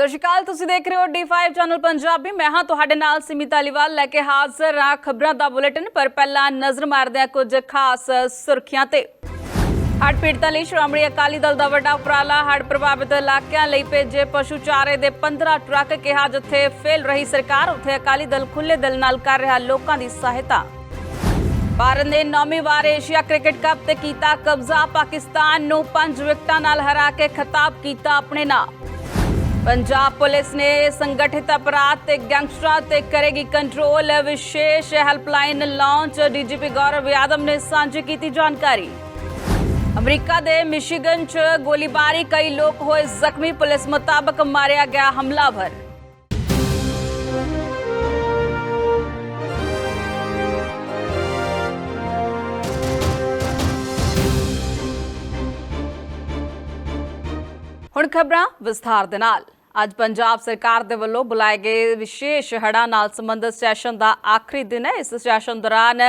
ਸਤਿ ਸ਼੍ਰੀ ਅਕਾਲ, ਤੁਸੀਂ ਦੇਖ ਰਹੇ ਹੋ D5 ਚੈਨਲ ਪੰਜਾਬੀ। ਮੈਂ ਹਾਂ ਤੁਹਾਡੇ ਨਾਲ ਸਿਮਿਤ ਅਲੀਵਾਲ, ਲੈ ਕੇ ਹਾਜ਼ਰ ਹਾਂ ਖਬਰਾਂ ਦਾ ਬੁਲੇਟਿਨ, ਪਰ ਪਹਿਲਾਂ ਨਜ਼ਰ ਮਾਰਦੇ ਹਾਂ ਕੁਝ ਖਾਸ ਸੁਰਖੀਆਂ ਤੇ। ਹੜ੍ਹ ਪੀੜਤਾਂ ਲਈ ਸ਼੍ਰੋਮਣੀ ਅਕਾਲੀ ਦਲ ਦਾ ਵੱਡਾ ਉਪਰਾਲਾ, ਹੜ੍ਹ ਪ੍ਰਭਾਵਿਤ ਇਲਾਕਿਆਂ ਲਈ ਭੇਜੇ ਪਸ਼ੂ ਚਾਰੇ ਦੇ 15 ਟਰੱਕ, ਕਿਹਾ ਜਿੱਥੇ ਫੇਲ ਰਹੀ ਸਰਕਾਰ, ਉੱਥੇ ਅਕਾਲੀ ਦਲ ਖੁੱਲੇ ਦਿਲ ਨਾਲ ਕਰ ਰਿਹਾ ਲੋਕਾਂ ਦੀ ਸਹਾਇਤਾ। ਭਾਰਤ ਨੇ ਨੌਵੀਂ ਵਾਰ ਏਸ਼ੀਆ ਕ੍ਰਿਕਟ ਕੱਪ ਤੇ ਕੀਤਾ ਕਬਜ਼ਾ, ਪਾਕਿਸਤਾਨ ਨੂੰ 5 ਵਿਕਟਾਂ ਨਾਲ ਹਰਾ ਕੇ ਖਿਤਾਬ ਕੀਤਾ ਆਪਣੇ ਨਾਂ। ਪੰਜਾਬ ਪੁਲਿਸ ਨੇ ਸੰਗਠਿਤ ਅਪਰਾਧ ਤੇ ਗੈਂਗਸਟਰਾਂ ਤੇ ਕਰੇਗੀ ਕੰਟਰੋਲ, ਵਿਸ਼ੇਸ਼ helpline launch. DGP Gaurav Yadav ਨੇ ਸਾਂਝੀ ਕੀਤੀ ਜਾਣਕਾਰੀ। ਅਮਰੀਕਾ ਦੇ ਮਿਸ਼ੀਗਨ 'ਚ ਗੋਲੀਬਾਰੀ, ਕਈ ਲੋਕ ਹੋਏ ਜ਼ਖਮੀ। ਪੁਲਿਸ ਮੁਤਾਬਕ ਮਾਰਿਆ ਗਿਆ ਹਮਲਾਵਰ। ਹੁਣ ਖਬਰਾਂ ਵਿਸਥਾਰ ਦੇ ਨਾਲ। ਅੱਜ ਪੰਜਾਬ ਸਰਕਾਰ ਦੇ ਵੱਲੋਂ ਬੁਲਾਏ ਗਏ ਵਿਸ਼ੇਸ਼ ਹੜ੍ਹਾਂ ਨਾਲ ਸੰਬੰਧਿਤ ਸੈਸ਼ਨ ਦਾ ਆਖਰੀ ਦਿਨ ਹੈ। ਇਸ ਸੈਸ਼ਨ ਦੌਰਾਨ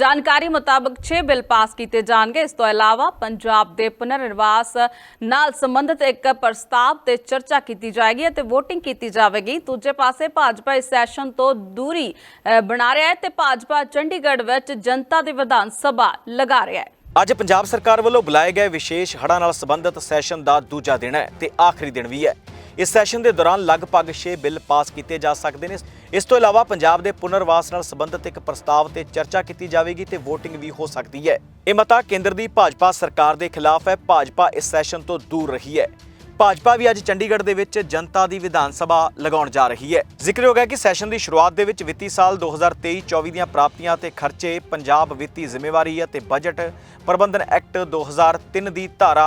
ਜਾਣਕਾਰੀ ਮੁਤਾਬਕ 6 ਬਿੱਲ ਪਾਸ ਕੀਤੇ ਜਾਣਗੇ। ਇਸ ਤੋਂ ਇਲਾਵਾ ਪੰਜਾਬ ਦੇ ਪੁਨਰਨਿਵਾਸ ਨਾਲ ਸੰਬੰਧਿਤ ਇੱਕ ਪ੍ਰਸਤਾਵ ਤੇ ਚਰਚਾ ਕੀਤੀ ਜਾਏਗੀ ਅਤੇ VOTING ਕੀਤੀ ਜਾਵੇਗੀ। ਦੂਜੇ ਪਾਸੇ ਭਾਜਪਾ ਇਸ ਸੈਸ਼ਨ ਤੋਂ ਦੂਰੀ ਬਣਾ ਰਿਹਾ ਹੈ ਤੇ ਭਾਜਪਾ ਚੰਡੀਗੜ੍ਹ ਵਿੱਚ ਜਨਤਾ ਦੀ ਵਿਧਾਨ ਸਭਾ ਲਗਾ ਰਿਹਾ ਹੈ। ਅੱਜ ਪੰਜਾਬ ਸਰਕਾਰ ਵੱਲੋਂ ਬੁਲਾਏ ਗਏ ਵਿਸ਼ੇਸ਼ ਹੜ੍ਹਾਂ ਨਾਲ ਸੰਬੰਧਿਤ ਸੈਸ਼ਨ ਦਾ ਦੂਜਾ ਦਿਨ ਹੈ ਤੇ ਆਖਰੀ ਦਿਨ ਵੀ ਹੈ। ਇਸ ਸੈਸ਼ਨ ਦੇ ਦੌਰਾਨ ਲਗਭਗ 6 ਬਿੱਲ ਪਾਸ ਕੀਤੇ ਜਾ ਸਕਦੇ ਨੇ। ਇਸ ਤੋਂ ਇਲਾਵਾ ਪੰਜਾਬ ਦੇ ਪੁਨਰਵਾਸ ਨਾਲ ਸੰਬੰਧਿਤ ਇੱਕ ਪ੍ਰਸਤਾਵ ਤੇ ਚਰਚਾ ਕੀਤੀ ਜਾਵੇਗੀ ਤੇ VOTING ਵੀ ਹੋ ਸਕਦੀ ਹੈ। ਇਹ ਮਤਾ ਕੇਂਦਰ ਦੀ ਭਾਜਪਾ ਸਰਕਾਰ ਦੇ ਖਿਲਾਫ ਹੈ। ਭਾਜਪਾ ਇਸ ਸੈਸ਼ਨ ਤੋਂ ਦੂਰ ਰਹੀ ਹੈ। ਭਾਜਪਾ ਵੀ ਅੱਜ ਚੰਡੀਗੜ੍ਹ ਦੇ ਵਿੱਚ ਜਨਤਾ ਦੀ ਵਿਧਾਨ ਸਭਾ ਲਗਾਉਣ ਜਾ ਰਹੀ ਹੈ। ਜ਼ਿਕਰਯੋਗ ਹੈ ਕਿ ਸੈਸ਼ਨ ਦੀ ਸ਼ੁਰੂਆਤ ਦੇ ਵਿੱਚ ਵਿੱਤੀ ਸਾਲ 2023-24 ਦੀਆਂ ਪ੍ਰਾਪਤੀਆਂ ਤੇ ਖਰਚੇ, ਪੰਜਾਬ ਵਿੱਤੀ ਜ਼ਿੰਮੇਵਾਰੀ ਅਤੇ ਬਜਟ ਪ੍ਰਬੰਧਨ ਐਕਟ 2003 ਦੀ ਧਾਰਾ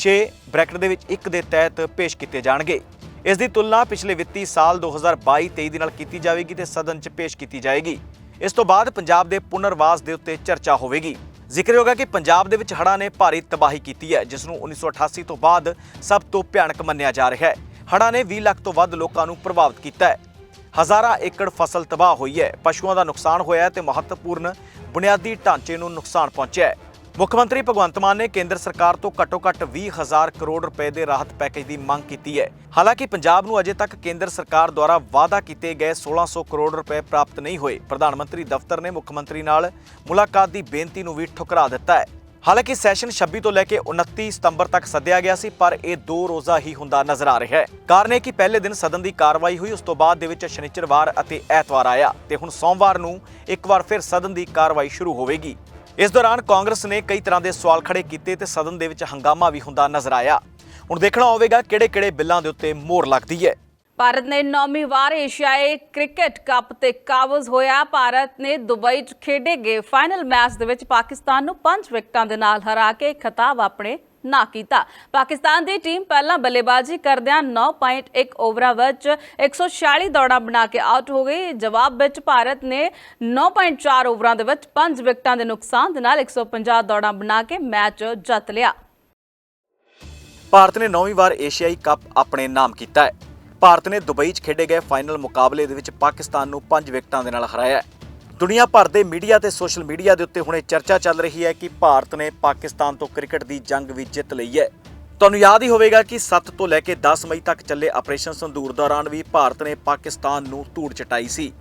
6 ਬ੍ਰੈਕਟ ਦੇ ਵਿੱਚ 1 ਦੇ ਤਹਿਤ ਪੇਸ਼ ਕੀਤੇ ਜਾਣਗੇ। ਇਸ ਦੀ ਤੁਲਨਾ ਪਿਛਲੇ ਵਿੱਤੀ ਸਾਲ 2022-23 ਦੇ ਨਾਲ ਕੀਤੀ ਜਾਵੇਗੀ ਤੇ ਸਦਨ 'ਚ ਪੇਸ਼ ਕੀਤੀ ਜਾਏਗੀ। ਇਸ ਤੋਂ ਬਾਅਦ ਪੰਜਾਬ ਦੇ ਪੁਨਰਵਾਸ ਦੇ ਉੱਤੇ ਚਰਚਾ ਹੋਵੇਗੀ। ਜ਼ਿਕਰਯੋਗ ਹੈ ਕਿ ਪੰਜਾਬ ਦੇ ਵਿੱਚ ਹੜ੍ਹਾਂ ਨੇ ਭਾਰੀ ਤਬਾਹੀ ਕੀਤੀ ਹੈ, ਜਿਸ ਨੂੰ 1988 ਤੋਂ ਬਾਅਦ ਸਭ ਤੋਂ ਭਿਆਨਕ ਮੰਨਿਆ ਜਾ ਰਿਹਾ ਹੈ। ਹੜ੍ਹਾਂ ਨੇ 20 ਲੱਖ ਤੋਂ ਵੱਧ ਲੋਕਾਂ ਨੂੰ ਪ੍ਰਭਾਵਿਤ ਕੀਤਾ ਹੈ। ਹਜ਼ਾਰਾਂ ਏਕੜ ਫਸਲ ਤਬਾਹ ਹੋਈ ਹੈ। ਪਸ਼ੂਆਂ ਦਾ ਨੁਕਸਾਨ ਹੋਇਆ ਹੈ ਤੇ ਮਹੱਤਵਪੂਰਨ ਬੁਨਿਆਦੀ ਢਾਂਚੇ ਨੂੰ ਨੁਕਸਾਨ ਪਹੁੰਚਿਆ ਹੈ। ਮੁੱਖ ਮੰਤਰੀ ਭਗਵੰਤ ਮਾਨ ਨੇ ਕੇਂਦਰ ਸਰਕਾਰ ਤੋਂ ਘੱਟੋ-ਘੱਟ 20000 ਕਰੋੜ ਰੁਪਏ ਦੇ ਰਾਹਤ ਪੈਕੇਜ ਦੀ ਮੰਗ ਕੀਤੀ ਹੈ। ਹਾਲਾਂਕਿ ਪੰਜਾਬ ਨੂੰ ਅਜੇ ਤੱਕ ਕੇਂਦਰ ਸਰਕਾਰ ਦੁਆਰਾ ਵਾਅਦਾ ਕੀਤੇ ਗਏ 1600 ਕਰੋੜ ਰੁਪਏ ਪ੍ਰਾਪਤ ਨਹੀਂ ਹੋਏ। ਪ੍ਰਧਾਨ ਮੰਤਰੀ ਦਫ਼ਤਰ ਨੇ ਮੁੱਖ ਮੰਤਰੀ ਨਾਲ ਮੁਲਾਕਾਤ ਦੀ ਬੇਨਤੀ ਨੂੰ ਵੀ ਠੁਕਰਾ ਦਿੱਤਾ ਹੈ। ਹਾਲਾਂਕਿ ਸੈਸ਼ਨ 26 ਤੋਂ ਲੈ ਕੇ 29 ਸਤੰਬਰ ਤੱਕ ਸੱਦਿਆ ਗਿਆ ਸੀ, ਪਰ ਇਹ ਦੋ ਰੋਜ਼ਾ ਹੀ ਹੁੰਦਾ ਨਜ਼ਰ ਆ ਰਿਹਾ ਹੈ। ਕਾਰਨ ਇਹ ਕਿ ਪਹਿਲੇ ਦਿਨ ਸਦਨ ਦੀ ਕਾਰਵਾਈ ਹੋਈ, ਉਸ ਤੋਂ ਬਾਅਦ ਦੇ ਵਿੱਚ ਸ਼ਨੀਚਰਵਾਰ ਅਤੇ ਐਤਵਾਰ ਆਇਆ ਤੇ ਹੁਣ ਸੋਮਵਾਰ ਨੂੰ ਇੱਕ ਵਾਰ ਫਿਰ ਸਦਨ ਦੀ ਕਾਰਵਾਈ ਸ਼ੁਰੂ ਹੋਵੇਗੀ। ਇਸ ਦੌਰਾਨ ਕਾਂਗਰਸ ਨੇ ਕਈ ਤਰ੍ਹਾਂ ਦੇ ਸਵਾਲ ਖੜੇ ਕੀਤੇ ਤੇ ਸਦਨ ਦੇ ਵਿੱਚ ਹੰਗਾਮਾ ਵੀ ਹੁੰਦਾ ਨਜ਼ਰ ਆਇਆ। ਹੁਣ ਦੇਖਣਾ ਹੋਵੇਗਾ ਕਿਹੜੇ-ਕਿਹੜੇ ਬਿੱਲਾਂ ਦੇ ਉੱਤੇ ਮੋਹਰ ਲੱਗਦੀ ਹੈ। ਭਾਰਤ ਨੇ ਨੌਵੀਂ ਵਾਰ ਏਸ਼ੀਆਈ ਕ੍ਰਿਕਟ ਕੱਪ ਤੇ ਕਾਬਜ਼ ਹੋਇਆ। ਭਾਰਤ ਨੇ ਦੁਬਈ 'ਚ ਖੇਡੇ ਗਏ ਫਾਈਨਲ ਮੈਚ ਦੇ ਵਿੱਚ ਪਾਕਿਸਤਾਨ ਨੂੰ 5 ਵਿਕਟਾਂ ਦੇ ਨਾਲ ਹਰਾ ਕੇ ਖਿਤਾਬ ਆਪਣੇ ਨਾ ਕੀਤਾ। ਪਾਕਿਸਤਾਨ ਦੀ ਟੀਮ ਪਹਿਲਾਂ ਬੱਲੇਬਾਜ਼ੀ ਕਰਦਿਆਂ 9.1 ਓਵਰਾਂ ਵਿੱਚ 146 ਦੌੜਾਂ ਬਣਾ ਕੇ ਆਊਟ ਹੋ ਗਈ। ਜਵਾਬ ਵਿੱਚ ਭਾਰਤ ਨੇ 9.4 ਓਵਰਾਂ ਦੇ ਵਿੱਚ 5 ਵਿਕਟਾਂ ਦੇ ਨੁਕਸਾਨ ਦੇ ਨਾਲ 150 ਦੌੜਾਂ ਬਣਾ ਕੇ ਮੈਚ ਜਿੱਤ ਲਿਆ। ਭਾਰਤ ਨੇ ਨੌਵੀਂ ਵਾਰ ਏਸ਼ੀਆਈ ਕੱਪ ਆਪਣੇ ਨਾਮ ਕੀਤਾ ਹੈ। ਭਾਰਤ ਨੇ ਦੁਬਈ 'ਚ ਖੇਡੇ ਗਏ ਫਾਈਨਲ ਮੁਕਾਬਲੇ ਦੇ ਵਿੱਚ ਪਾਕਿਸਤਾਨ ਨੂੰ 5 ਵਿਕਟਾਂ ਦੇ ਨਾਲ ਹਰਾਇਆ ਹੈ। ਦੁਨੀਆ ਭਰ ਦੇ ਮੀਡੀਆ ਤੇ ਸੋਸ਼ਲ ਮੀਡੀਆ ਦੇ ਉੱਤੇ ਹੁਣ ਇਹ ਚਰਚਾ ਚੱਲ ਰਹੀ ਹੈ ਕਿ ਭਾਰਤ ਨੇ ਪਾਕਿਸਤਾਨ ਤੋਂ ਕ੍ਰਿਕਟ ਦੀ ਜੰਗ ਵੀ ਜਿੱਤ ਲਈ ਹੈ। ਤੁਹਾਨੂੰ ਯਾਦ ਹੀ ਹੋਵੇਗਾ ਕਿ 7 ਤੋਂ ਲੈ ਕੇ 10 ਮਈ ਤੱਕ ਚੱਲੇ ਆਪਰੇਸ਼ਨ ਸੰਦੂਰ ਦੌਰਾਨ ਵੀ ਭਾਰਤ ਨੇ ਪਾਕਿਸਤਾਨ ਨੂੰ ਧੂੜ ਚਟਾਈ ਸੀ।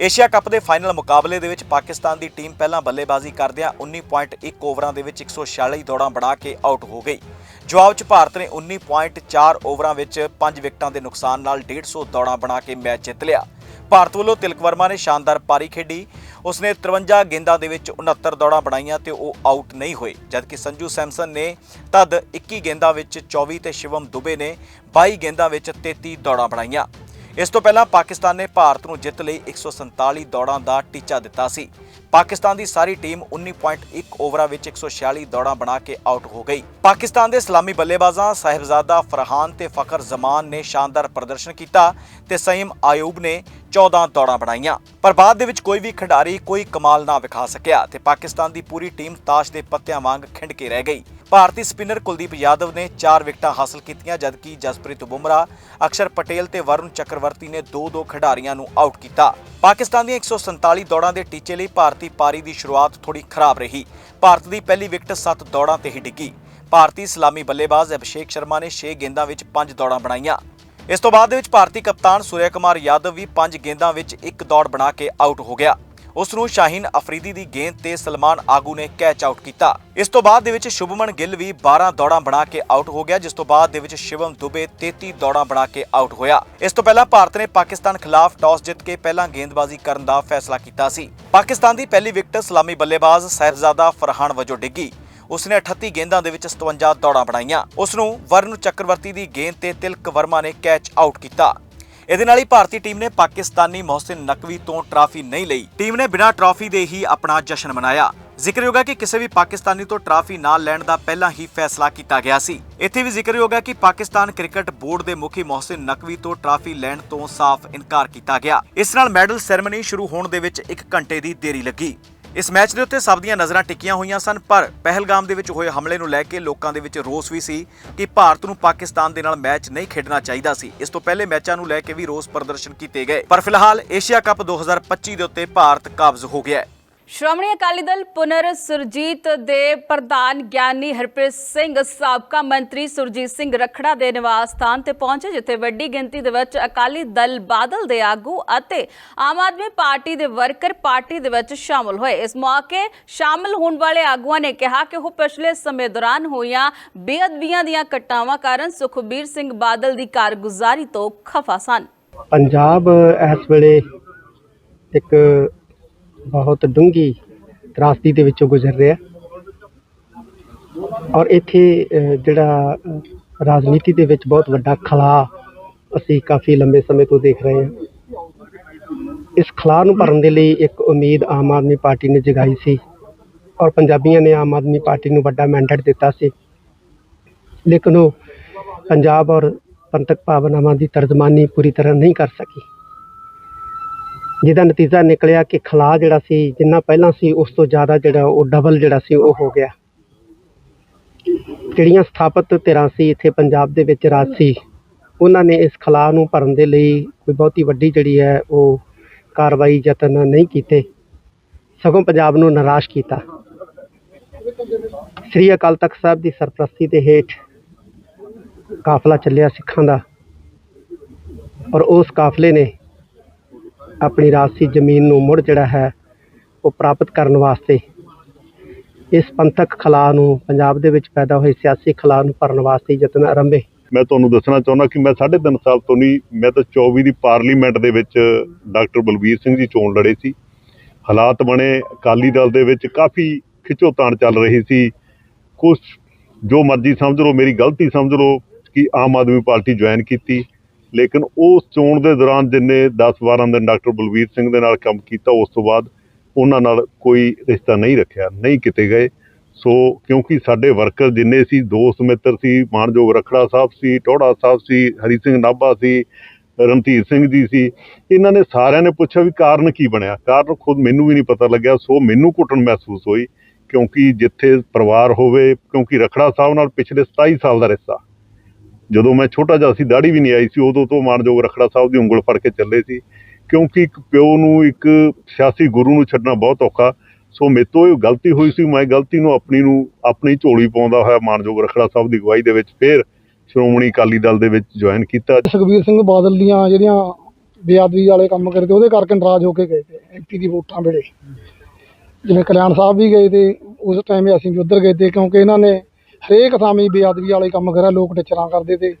ਏਸ਼ੀਆ ਕੱਪ ਦੇ ਫਾਈਨਲ ਮੁਕਾਬਲੇ ਦੇ ਵਿੱਚ ਪਾਕਿਸਤਾਨ ਦੀ ਟੀਮ ਪਹਿਲਾਂ ਬੱਲੇਬਾਜ਼ੀ ਕਰਦਿਆਂ 19.1 ਓਵਰਾਂ ਦੇ ਵਿੱਚ 146 ਦੌੜਾਂ ਬਣਾ ਕੇ ਆਊਟ ਹੋ ਗਈ। ਜਵਾਬ 'ਚ ਭਾਰਤ ਨੇ 19.4 ਓਵਰਾਂ ਵਿੱਚ 5 ਵਿਕਟਾਂ ਦੇ ਨੁਕਸਾਨ ਨਾਲ 150 ਦੌੜਾਂ ਬਣਾ ਕੇ ਮੈਚ ਜਿੱਤ ਲਿਆ। ਭਾਰਤ ਵੱਲੋਂ ਤਿਲਕ ਵਰਮਾ ਨੇ ਸ਼ਾਨਦਾਰ ਪਾਰੀ ਖੇਡੀ। ਉਸਨੇ 53 ਗੇਂਦਾਂ ਦੇ ਵਿੱਚ 69 ਦੌੜਾਂ ਬਣਾਈਆਂ ਤੇ ਉਹ ਆਊਟ ਨਹੀਂ ਹੋਏ। ਜਦਕਿ ਸੰਜੂ ਸੈਮਸਨ ਨੇ ਤਦ 21 ਗੇਂਦਾਂ ਵਿੱਚ 24 ਤੇ ਸ਼ਿਵਮ ਦੁਬੇ ਨੇ 22 ਗੇਂਦਾਂ ਵਿੱਚ 33 ਦੌੜਾਂ ਬਣਾਈਆਂ। ਇਸ ਤੋਂ ਪਹਿਲਾਂ ਪਾਕਿਸਤਾਨ ਨੇ ਭਾਰਤ ਨੂੰ ਜਿੱਤ ਲਈ 147 ਦੌੜਾਂ ਦਾ ਟੀਚਾ ਦਿੱਤਾ ਸੀ। ਪਾਕਿਸਤਾਨ ਦੀ ਸਾਰੀ ਟੀਮ 19.1 ਓਵਰਾਂ ਵਿੱਚ 146 ਦੌੜਾਂ ਬਣਾ ਕੇ ਆਊਟ ਹੋ ਗਈ। ਪਾਕਿਸਤਾਨ ਦੇ ਸਲਾਮੀ ਬੱਲੇਬਾਜ਼ਾਂ ਸਾਹਿਬਜ਼ਾਦਾ ਫਰਹਾਨ ਤੇ ਫਖਰ ਜ਼ਮਾਨ ਨੇ ਸ਼ਾਨਦਾਰ ਪ੍ਰਦਰਸ਼ਨ ਕੀਤਾ ਤੇ ਸਈਮ ਆਯੂਬ ਨੇ 14 ਦੌੜਾਂ ਬਣਾਈਆਂ। ਪਰ ਬਾਅਦ ਦੇ ਵਿੱਚ ਕੋਈ ਵੀ ਖਿਡਾਰੀ ਕੋਈ ਕਮਾਲ ਨਾ ਵਿਖਾ ਸਕਿਆ ਤੇ ਪਾਕਿਸਤਾਨ ਦੀ ਪੂਰੀ ਟੀਮ ਤਾਸ਼ ਦੇ ਪੱਤਿਆਂ ਵਾਂਗ ਖਿੰਡ ਕੇ ਰਹਿ ਗਈ। ਭਾਰਤੀ ਸਪਿਨਰ ਕੁਲਦੀਪ ਯਾਦਵ ਨੇ 4 ਵਿਕਟਾਂ ਹਾਸਲ ਕੀਤੀਆਂ, ਜਦਕਿ ਜਸਪ੍ਰੀਤ ਬੁਮਰਾ ਅਕਸ਼ਰ ਪਟੇਲ ਤੇ ਵਰੁਣ ਚੱਕਰਵਰਤੀ ਨੇ 2-2 ਖਿਡਾਰੀਆਂ ਨੂੰ ਆਊਟ ਕੀਤਾ। ਪਾਕਿਸਤਾਨ ਦੀਆਂ 147 ਦੌੜਾਂ ਦੇ ਟੀਚੇ ਲਈ ਭਾਰਤ ਪਾਰੀ ਦੀ ਸ਼ੁਰੂਆਤ ਥੋੜੀ ਖਰਾਬ ਰਹੀ। ਭਾਰਤ ਦੀ ਪਹਿਲੀ ਵਿਕਟ 7 ਦੌੜਾਂ ਤੇ ਹੀ ਡਿੱਗੀ। ਭਾਰਤੀ ਸਲਾਮੀ ਬੱਲੇਬਾਜ਼ ਅਭਿਸ਼ੇਕ ਸ਼ਰਮਾ ਨੇ 6 ਗੇਂਦਾਂ ਵਿੱਚ 5 ਦੌੜਾਂ ਬਣਾਈਆਂ। ਇਸ ਤੋਂ ਬਾਅਦ ਦੇ ਵਿੱਚ ਭਾਰਤੀ ਕਪਤਾਨ ਸੂਰਿਆ ਕੁਮਾਰ ਯਾਦਵ ਵੀ 5 ਗੇਂਦਾਂ ਵਿੱਚ ਇੱਕ ਦੌੜ ਬਣਾ ਕੇ ਆਊਟ ਹੋ ਗਿਆ। ਉਸ ਨੂੰ ਸ਼ਾਹੀਨ ਅਫਰੀਦੀ ਦੀ ਗੇਂਦ ਤੇ ਸਲਮਾਨ ਆਗੂ ਨੇ ਕੈਚ ਆਊਟ ਕੀਤਾ। ਇਸ ਤੋਂ ਬਾਅਦ ਦੇ ਵਿੱਚ ਸ਼ੁਭਮਨ ਗਿੱਲ ਵੀ 12 ਦੌੜਾਂ ਬਣਾ ਕੇ ਆਊਟ ਹੋ ਗਿਆ, ਜਿਸ ਤੋਂ ਬਾਅਦ ਦੇ ਵਿੱਚ ਸ਼ਿਵਮ ਦੁਬੇ 33 ਦੌੜਾਂ ਬਣਾ ਕੇ ਆਊਟ ਹੋਇਆ। ਇਸ ਤੋਂ ਪਹਿਲਾਂ ਭਾਰਤ ਨੇ ਪਾਕਿਸਤਾਨ ਖਿਲਾਫ ਟਾਸ ਜਿੱਤ ਕੇ ਪਹਿਲਾਂ ਗੇਂਦਬਾਜ਼ੀ ਕਰਨ ਦਾ ਫੈਸਲਾ ਕੀਤਾ ਸੀ। ਪਾਕਿਸਤਾਨ ਦੀ ਪਹਿਲੀ ਵਿਕਟ ਸਲਾਮੀ ਬੱਲੇਬਾਜ਼ ਸਾਹਿਬਜ਼ਾਦਾ ਫਰਹਾਨ ਵਜੋਂ ਡਿੱਗੀ। ਉਸਨੇ 38 ਗੇਂਦਾਂ ਦੇ ਵਿੱਚ 57 ਦੌੜਾਂ ਬਣਾਈਆਂ। ਉਸ ਨੂੰ ਵਰਨ ਚੱਕਰਵਰਤੀ ਦੀ ਗੇਂਦ ਤੇ ਤਿਲਕ ਵਰਮਾ ਨੇ ਕੈਚ ਆਊਟ ਕੀਤਾ। ਇਹਦੇ ਨਾਲ ਹੀ ਭਾਰਤੀ ਟੀਮ ਨੇ ਪਾਕਿਸਤਾਨੀ ਮੋਹਸਿਨ ਨਕਵੀ ਤੋਂ ਟਰਾਫੀ ਨਹੀਂ ਲਈ। ਟੀਮ ਨੇ ਬਿਨਾਂ ਟਰਾਫੀ ਦੇ ਹੀ ਆਪਣਾ ਜਸ਼ਨ ਮਨਾਇਆ। ਜ਼ਿਕਰਯੋਗ ਹੈ ਕਿ ਕਿਸੇ ਵੀ ਪਾਕਿਸਤਾਨੀ ਤੋਂ ਟਰਾਫੀ ਨਾ ਲੈਣ ਦਾ ਪਹਿਲਾਂ ਹੀ ਫੈਸਲਾ ਕੀਤਾ ਗਿਆ ਸੀ। ਇੱਥੇ ਵੀ ਜ਼ਿਕਰਯੋਗ ਹੈ ਕਿ ਪਾਕਿਸਤਾਨ ਕ੍ਰਿਕਟ ਬੋਰਡ ਦੇ ਮੁਖੀ ਮੋਹਸਿਨ ਨਕਵੀ ਤੋਂ ਟਰਾਫੀ ਲੈਣ ਤੋਂ ਸਾਫ਼ ਇਨਕਾਰ ਕੀਤਾ ਗਿਆ। ਇਸ ਨਾਲ ਮੈਡਲ ਸੈਰੇਮਨੀ ਸ਼ੁਰੂ ਹੋਣ ਦੇ ਵਿੱਚ 1 ਘੰਟੇ ਦੀ ਦੇਰੀ ਲੱਗੀ। ਇਸ ਮੈਚ ਦੇ ਉੱਤੇ ਸਭ ਦੀਆਂ ਨਜ਼ਰਾਂ ਟਿੱਕੀਆਂ ਹੋਈਆਂ ਸਨ, ਪਰ ਪਹਿਲਗਾਮ ਦੇ ਵਿੱਚ ਹੋਏ ਹਮਲੇ ਨੂੰ ਲੈ ਕੇ ਲੋਕਾਂ ਦੇ ਵਿੱਚ ਰੋਸ ਵੀ ਸੀ ਕਿ ਭਾਰਤ ਨੂੰ ਪਾਕਿਸਤਾਨ ਦੇ ਨਾਲ ਮੈਚ ਨਹੀਂ ਖੇਡਣਾ ਚਾਹੀਦਾ ਸੀ। ਇਸ ਤੋਂ ਪਹਿਲੇ ਮੈਚਾਂ ਨੂੰ ਲੈ ਕੇ ਵੀ ਰੋਸ ਪ੍ਰਦਰਸ਼ਨ ਕੀਤੇ ਗਏ। ਪਰ ਫਿਲਹਾਲ ਏਸ਼ੀਆ ਕੱਪ 2025 ਦੇ ਉੱਤੇ ਭਾਰਤ ਕਾਬਜ਼ ਹੋ ਗਿਆ ਹੈ। ਸ਼੍ਰੋਮਣੀ ਅਕਾਲੀ ਦਲ ਪੁਨਰ ਸੁਰਜੀਤ ਦੇ ਪ੍ਰਧਾਨ ਗਿਆਨੀ ਹਰਪ੍ਰੀਤ ਸਿੰਘ, ਸਾਬਕਾ ਮੰਤਰੀ ਸੁਰਜੀਤ ਸਿੰਘ ਰਖੜਾ ਦੇ ਨਿਵਾਸ ਸਥਾਨ ਤੇ ਪਹੁੰਚੇ, ਜਿੱਥੇ ਵੱਡੀ ਗਿਣਤੀ ਦੇ ਵਿੱਚ ਅਕਾਲੀ ਦਲ ਬਾਦਲ ਦੇ ਆਗੂ ਅਤੇ ਆਮ ਆਦਮੀ ਪਾਰਟੀ ਦੇ ਵਰਕਰ ਪਾਰਟੀ ਦੇ ਵਿੱਚ ਸ਼ਾਮਲ ਹੋਏ। ਇਸ ਮੌਕੇ ਸ਼ਾਮਲ ਹੋਣ ਵਾਲੇ ਆਗੂਆਂ ਨੇ ਕਿਹਾ ਕਿ ਉਹ ਪਿਛਲੇ ਸਮੇਂ ਦੌਰਾਨ ਹੋਈਆਂ ਬੇਅਦਬੀਆਂ ਦੀਆਂ ਘਟਨਾਵਾਂ ਕਾਰਨ ਸੁਖਬੀਰ ਸਿੰਘ ਬਾਦਲ ਦੀ ਕਾਰਗੁਜ਼ਾਰੀ ਤੋਂ ਖਫਾ ਸਨ। ਪੰਜਾਬ ਇਸ ਵੇਲੇ ਇੱਕ ਬਹੁਤ ਡੂੰਘੀ ਤਰਾਸਦੀ ਦੇ ਵਿੱਚੋਂ ਗੁਜ਼ਰ ਰਿਹਾ ਔਰ ਇੱਥੇ ਜਿਹੜਾ ਰਾਜਨੀਤੀ ਦੇ ਵਿੱਚ ਬਹੁਤ ਵੱਡਾ ਖਲਾ ਅਸੀਂ ਕਾਫੀ ਲੰਬੇ ਸਮੇਂ ਤੋਂ ਦੇਖ ਰਹੇ ਹਾਂ। ਇਸ ਖਲਾ ਨੂੰ ਭਰਨ ਦੇ ਲਈ ਇੱਕ ਉਮੀਦ ਆਮ ਆਦਮੀ ਪਾਰਟੀ ਨੇ ਜਗਾਈ ਸੀ ਔਰ ਪੰਜਾਬੀਆਂ ਨੇ ਆਮ ਆਦਮੀ ਪਾਰਟੀ ਨੂੰ ਵੱਡਾ ਮੈਂਡੇਟ ਦਿੱਤਾ ਸੀ। ਲੇਕਿਨ ਉਹ ਪੰਜਾਬ ਔਰ ਪੰਥਕ ਭਾਵਨਾਵਾਂ ਦੀ ਤਰਜਮਾਨੀ ਪੂਰੀ ਤਰ੍ਹਾਂ ਨਹੀਂ ਕਰ ਸਕੀ। ਜਿਹਦਾ ਨਤੀਜਾ ਨਿਕਲਿਆ ਕਿ ਖਲਾ ਜਿਹੜਾ ਸੀ, ਜਿੰਨਾ ਪਹਿਲਾਂ ਸੀ, ਉਸ ਤੋਂ ਜ਼ਿਆਦਾ ਜਿਹੜਾ ਉਹ ਡਬਲ ਜਿਹੜਾ ਸੀ, ਉਹ ਹੋ ਗਿਆ। ਜਿਹੜੀਆਂ ਸਥਾਪਿਤ ਧਿਰਾਂ ਸੀ, ਇੱਥੇ ਪੰਜਾਬ ਦੇ ਵਿੱਚ ਰਾਜ ਸੀ ਉਹਨਾਂ ਨੇ ਇਸ ਖਲਾ ਨੂੰ ਭਰਨ ਦੇ ਲਈ ਕੋਈ ਬਹੁਤੀ ਵੱਡੀ ਜਿਹੜੀ ਹੈ, ਉਹ ਕਾਰਵਾਈ ਯਤਨ ਨਹੀਂ ਕੀਤੇ। ਸਗੋਂ ਪੰਜਾਬ ਨੂੰ ਨਿਰਾਸ਼ ਕੀਤਾ। ਸ੍ਰੀ ਅਕਾਲ ਤਖਤ ਸਾਹਿਬ ਦੀ ਸਰਪ੍ਰਸਤੀ ਦੇ ਹੇਠ ਕਾਫਲਾ ਚੱਲਿਆ ਸਿੱਖਾਂ ਦਾ। ਔਰ ਉਸ ਕਾਫਲੇ ਨੇ ਆਪਣੀ ਰਾਜਸੀ ਜ਼ਮੀਨ ਨੂੰ ਮੁੜ ਜਿਹੜਾ ਹੈ ਉਹ ਪ੍ਰਾਪਤ ਕਰਨ ਵਾਸਤੇ ਇਸ ਪੰਥਕ ਖਲਾ ਨੂੰ, ਪੰਜਾਬ ਦੇ ਵਿੱਚ ਪੈਦਾ ਹੋਏ ਸਿਆਸੀ ਖਲਾ ਨੂੰ ਭਰਨ ਵਾਸਤੇ ਯਤਨ ਆਰੰਭੇ। ਮੈਂ ਤੁਹਾਨੂੰ ਦੱਸਣਾ ਚਾਹੁੰਦਾ ਕਿ ਮੈਂ 3.5 ਸਾਲ ਤੋਂ ਨਹੀਂ, ਮੈਂ ਤਾਂ 24 ਦੀ ਪਾਰਲੀਮੈਂਟ ਦੇ ਵਿੱਚ ਡਾਕਟਰ ਬਲਬੀਰ ਸਿੰਘ ਜੀ ਚੋਣ ਲੜੇ ਸੀ। ਹਾਲਾਤ ਬਣੇ, ਅਕਾਲੀ ਦਲ ਦੇ ਵਿੱਚ ਕਾਫੀ ਖਿੱਚੋਤਾਣ ਚੱਲ ਰਹੀ ਸੀ। ਕੁਝ ਜੋ ਮਰਜ਼ੀ ਸਮਝ ਲਓ, ਮੇਰੀ ਗਲਤੀ ਸਮਝ ਲਓ ਕਿ ਆਮ ਆਦਮੀ ਪਾਰਟੀ ਜੁਆਇਨ ਕੀਤੀ। ਲੇਕਿਨ ਉਸ ਚੋਣ ਦੇ ਦੌਰਾਨ ਜਿੰਨੇ 10-12 ਦਿਨ ਡਾਕਟਰ ਬਲਬੀਰ ਸਿੰਘ ਦੇ ਨਾਲ ਕੰਮ ਕੀਤਾ, ਉਸ ਤੋਂ ਬਾਅਦ ਉਹਨਾਂ ਨਾਲ ਕੋਈ ਰਿਸ਼ਤਾ ਨਹੀਂ ਰੱਖਿਆ, ਨਹੀਂ ਕਿਤੇ ਗਏ। ਸੋ ਕਿਉਂਕਿ ਸਾਡੇ ਵਰਕਰ ਜਿੰਨੇ ਸੀ, ਦੋਸਤ ਮਿੱਤਰ ਸੀ, ਮਾਨਯੋਗ ਰਖੜਾ ਸਾਹਿਬ ਸੀ ਟੋੜਾ ਸਾਹਿਬ ਸੀ, ਹਰੀ ਸਿੰਘ ਨਾਭਾ ਸੀ, ਰਣਧੀਰ ਸਿੰਘ ਜੀ ਸੀ, ਇਹਨਾਂ ਨੇ ਸਾਰਿਆਂ ਨੇ ਪੁੱਛਿਆ ਵੀ ਕਾਰਨ ਕੀ ਬਣਿਆ। ਕਾਰਨ ਖੁਦ ਮੈਨੂੰ ਵੀ ਨਹੀਂ ਪਤਾ ਲੱਗਿਆ, ਸੋ ਮੈਨੂੰ ਘੁੱਟਣ ਮਹਿਸੂਸ ਹੋਈ ਕਿਉਂਕਿ ਜਿੱਥੇ ਪਰਿਵਾਰ ਹੋਵੇ, ਕਿਉਂਕਿ ਰਖੜਾ ਸਾਹਿਬ ਨਾਲ ਪਿਛਲੇ 27 ਸਾਲ ਦਾ ਰਿਸ਼ਤਾ। ਜਦੋਂ ਮੈਂ ਛੋਟਾ ਜਿਹਾ ਸੀ ਦਾੜੀ ਵੀ ਨਹੀਂ ਆਈ ਸੀ, ਉਦੋਂ ਤੋਂ ਮਾਨਯੋਗ ਰਖੜਾ ਸਾਹਿਬ ਦੀ ਉਂਗਲ ਫੜ ਕੇ ਚੱਲੇ ਸੀ। ਕਿਉਂਕਿ ਇੱਕ ਪਿਓ ਨੂੰ, ਇੱਕ ਸਿਆਸੀ ਗੁਰੂ ਨੂੰ ਛੱਡਣਾ ਬਹੁਤ ਔਖਾ। ਸੋ ਮੇਰੇ ਤੋਂ ਇਹ ਗਲਤੀ ਹੋਈ ਸੀ, ਮੈਂ ਗਲਤੀ ਨੂੰ ਆਪਣੀ ਨੂੰ, ਆਪਣੀ ਝੋਲੀ ਪਾਉਂਦਾ ਹੋਇਆ ਮਾਨਯੋਗ ਰਖੜਾ ਸਾਹਿਬ ਦੀ ਅਗਵਾਈ ਦੇ ਵਿੱਚ ਫੇਰ ਸ਼੍ਰੋਮਣੀ ਅਕਾਲੀ ਦਲ ਦੇ ਵਿੱਚ ਜੁਆਇਨ ਕੀਤਾ। ਸੁਖਬੀਰ ਸਿੰਘ ਬਾਦਲ ਦੀਆਂ ਜਿਹੜੀਆਂ ਬੇਅਦਬੀ ਵਾਲੇ ਕੰਮ ਕਰਦੇ ਉਹਦੇ ਕਰਕੇ ਨਾਰਾਜ਼ ਹੋ ਕੇ ਗਏ ਤੇ ਐਮਪੀ ਦੀ ਵੋਟਾਂ ਵੇਲੇ। ਜਿਵੇਂ ਕਲਿਆਣ ਸਾਹਿਬ ਵੀ ਗਏ ਤੇ, ਉਸ ਟਾਈਮ ਅਸੀਂ ਵੀ ਉੱਧਰ ਗਏ ਤੇ, ਕਿਉਂਕਿ ਇਹਨਾਂ ਨੇ ਹਰੇਕ ਥਾਮੀ ਹੀ ਬੇਅਦਬੀ ਵਾਲੇ ਕੰਮ ਕਰਿਆ, ਲੋਕ ਟਿਚਰਾਂ ਕਰਦੇ ਤੇ।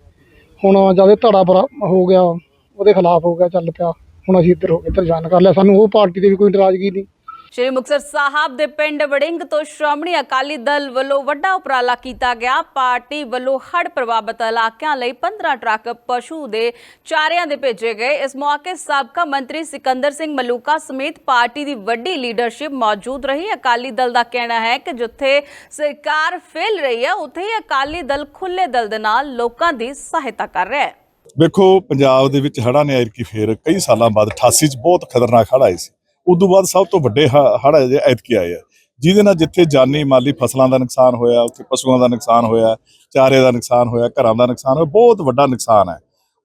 ਹੁਣ ਜਦ ਇਹ ਧੜਾ ਬਰਾ ਹੋ ਗਿਆ, ਉਹਦੇ ਖਿਲਾਫ ਹੋ ਗਿਆ, ਚੱਲ ਪਿਆ। ਹੁਣ ਅਸੀਂ ਇੱਧਰ ਹੋ ਇੱਧਰ ਜਾਣ ਕਰ ਲਿਆ। ਸਾਨੂੰ ਉਹ ਪਾਰਟੀ ਦੇ ਵੀ ਕੋਈ ਨਾਰਾਜ਼ਗੀ ਨਹੀਂ। ਸ਼੍ਰੀ ਮੁਕਤਸਰ ਸਾਹਿਬ ਦੇ ਪਿੰਡ ਵੜਿੰਗ ਤੋਂ ਸ਼੍ਰੋਮਣੀ ਅਕਾਲੀ ਦਲ ਵੱਲੋਂ ਵੱਡਾ ਉਪਰਾਲਾ ਕੀਤਾ ਗਿਆ। ਪਾਰਟੀ ਵੱਲੋਂ ਹੜ੍ਹ ਪ੍ਰਭਾਵਿਤ ਇਲਾਕਿਆਂ ਲਈ 15 ਟਰੱਕ ਪਸ਼ੂ ਦੇ ਚਾਰਿਆਂ ਦੇ ਭੇਜੇ ਗਏ। ਇਸ ਮੌਕੇ ਸਾਬਕਾ ਮੰਤਰੀ ਸਿਕੰਦਰ ਸਿੰਘ ਮਲੂਕਾ ਸਮੇਤ ਪਾਰਟੀ ਦੀ ਵੱਡੀ ਲੀਡਰਸ਼ਿਪ ਮੌਜੂਦ ਰਹੀ। ਅਕਾਲੀ ਦਲ ਦਾ ਕਹਿਣਾ ਹੈ ਕਿ ਜਿੱਥੇ ਸਰਕਾਰ ਫੇਲ ਰਹੀ ਹੈ, ਉੱਥੇ ਹੀ ਅਕਾਲੀ ਦਲ ਖੁੱਲੇ ਦਲ ਦੇ ਨਾਲ ਲੋਕਾਂ ਦੀ ਸਹਾਇਤਾ ਕਰ ਰਿਹਾ ਹੈ। ਵੇਖੋ ਪੰਜਾਬ ਦੇ ਵਿੱਚ ਹੜ੍ਹਾਂ ਨੇ ਐਤਕੀ ਫੇਰ ਕਈ ਸਾਲਾਂ ਬਾਅਦ 88 ਚ ਬਹੁਤ ਖਤਰਨਾਕ ਹੜ੍ਹ ਆਏ ਸੀ। ਉਦੋਂ ਬਾਅਦ ਸਭ ਤੋਂ ਵੱਡੇ ਹ- ਹੜ੍ਹ ਅਜੇ ਐਤਕੀ ਆਏ ਆ। ਜਿਹਦੇ ਨਾਲ ਜਿੱਥੇ ਜਾਨੀ ਮਾਲੀ ਫਸਲਾਂ ਦਾ ਨੁਕਸਾਨ ਹੋਇਆ, ਉੱਥੇ ਪਸ਼ੂਆਂ ਦਾ ਨੁਕਸਾਨ ਹੋਇਆ, ਚਾਰੇ ਦਾ ਨੁਕਸਾਨ ਹੋਇਆ, ਘਰਾਂ ਦਾ ਨੁਕਸਾਨ ਹੋਇਆ, ਬਹੁਤ ਵੱਡਾ ਨੁਕਸਾਨ ਹੈ।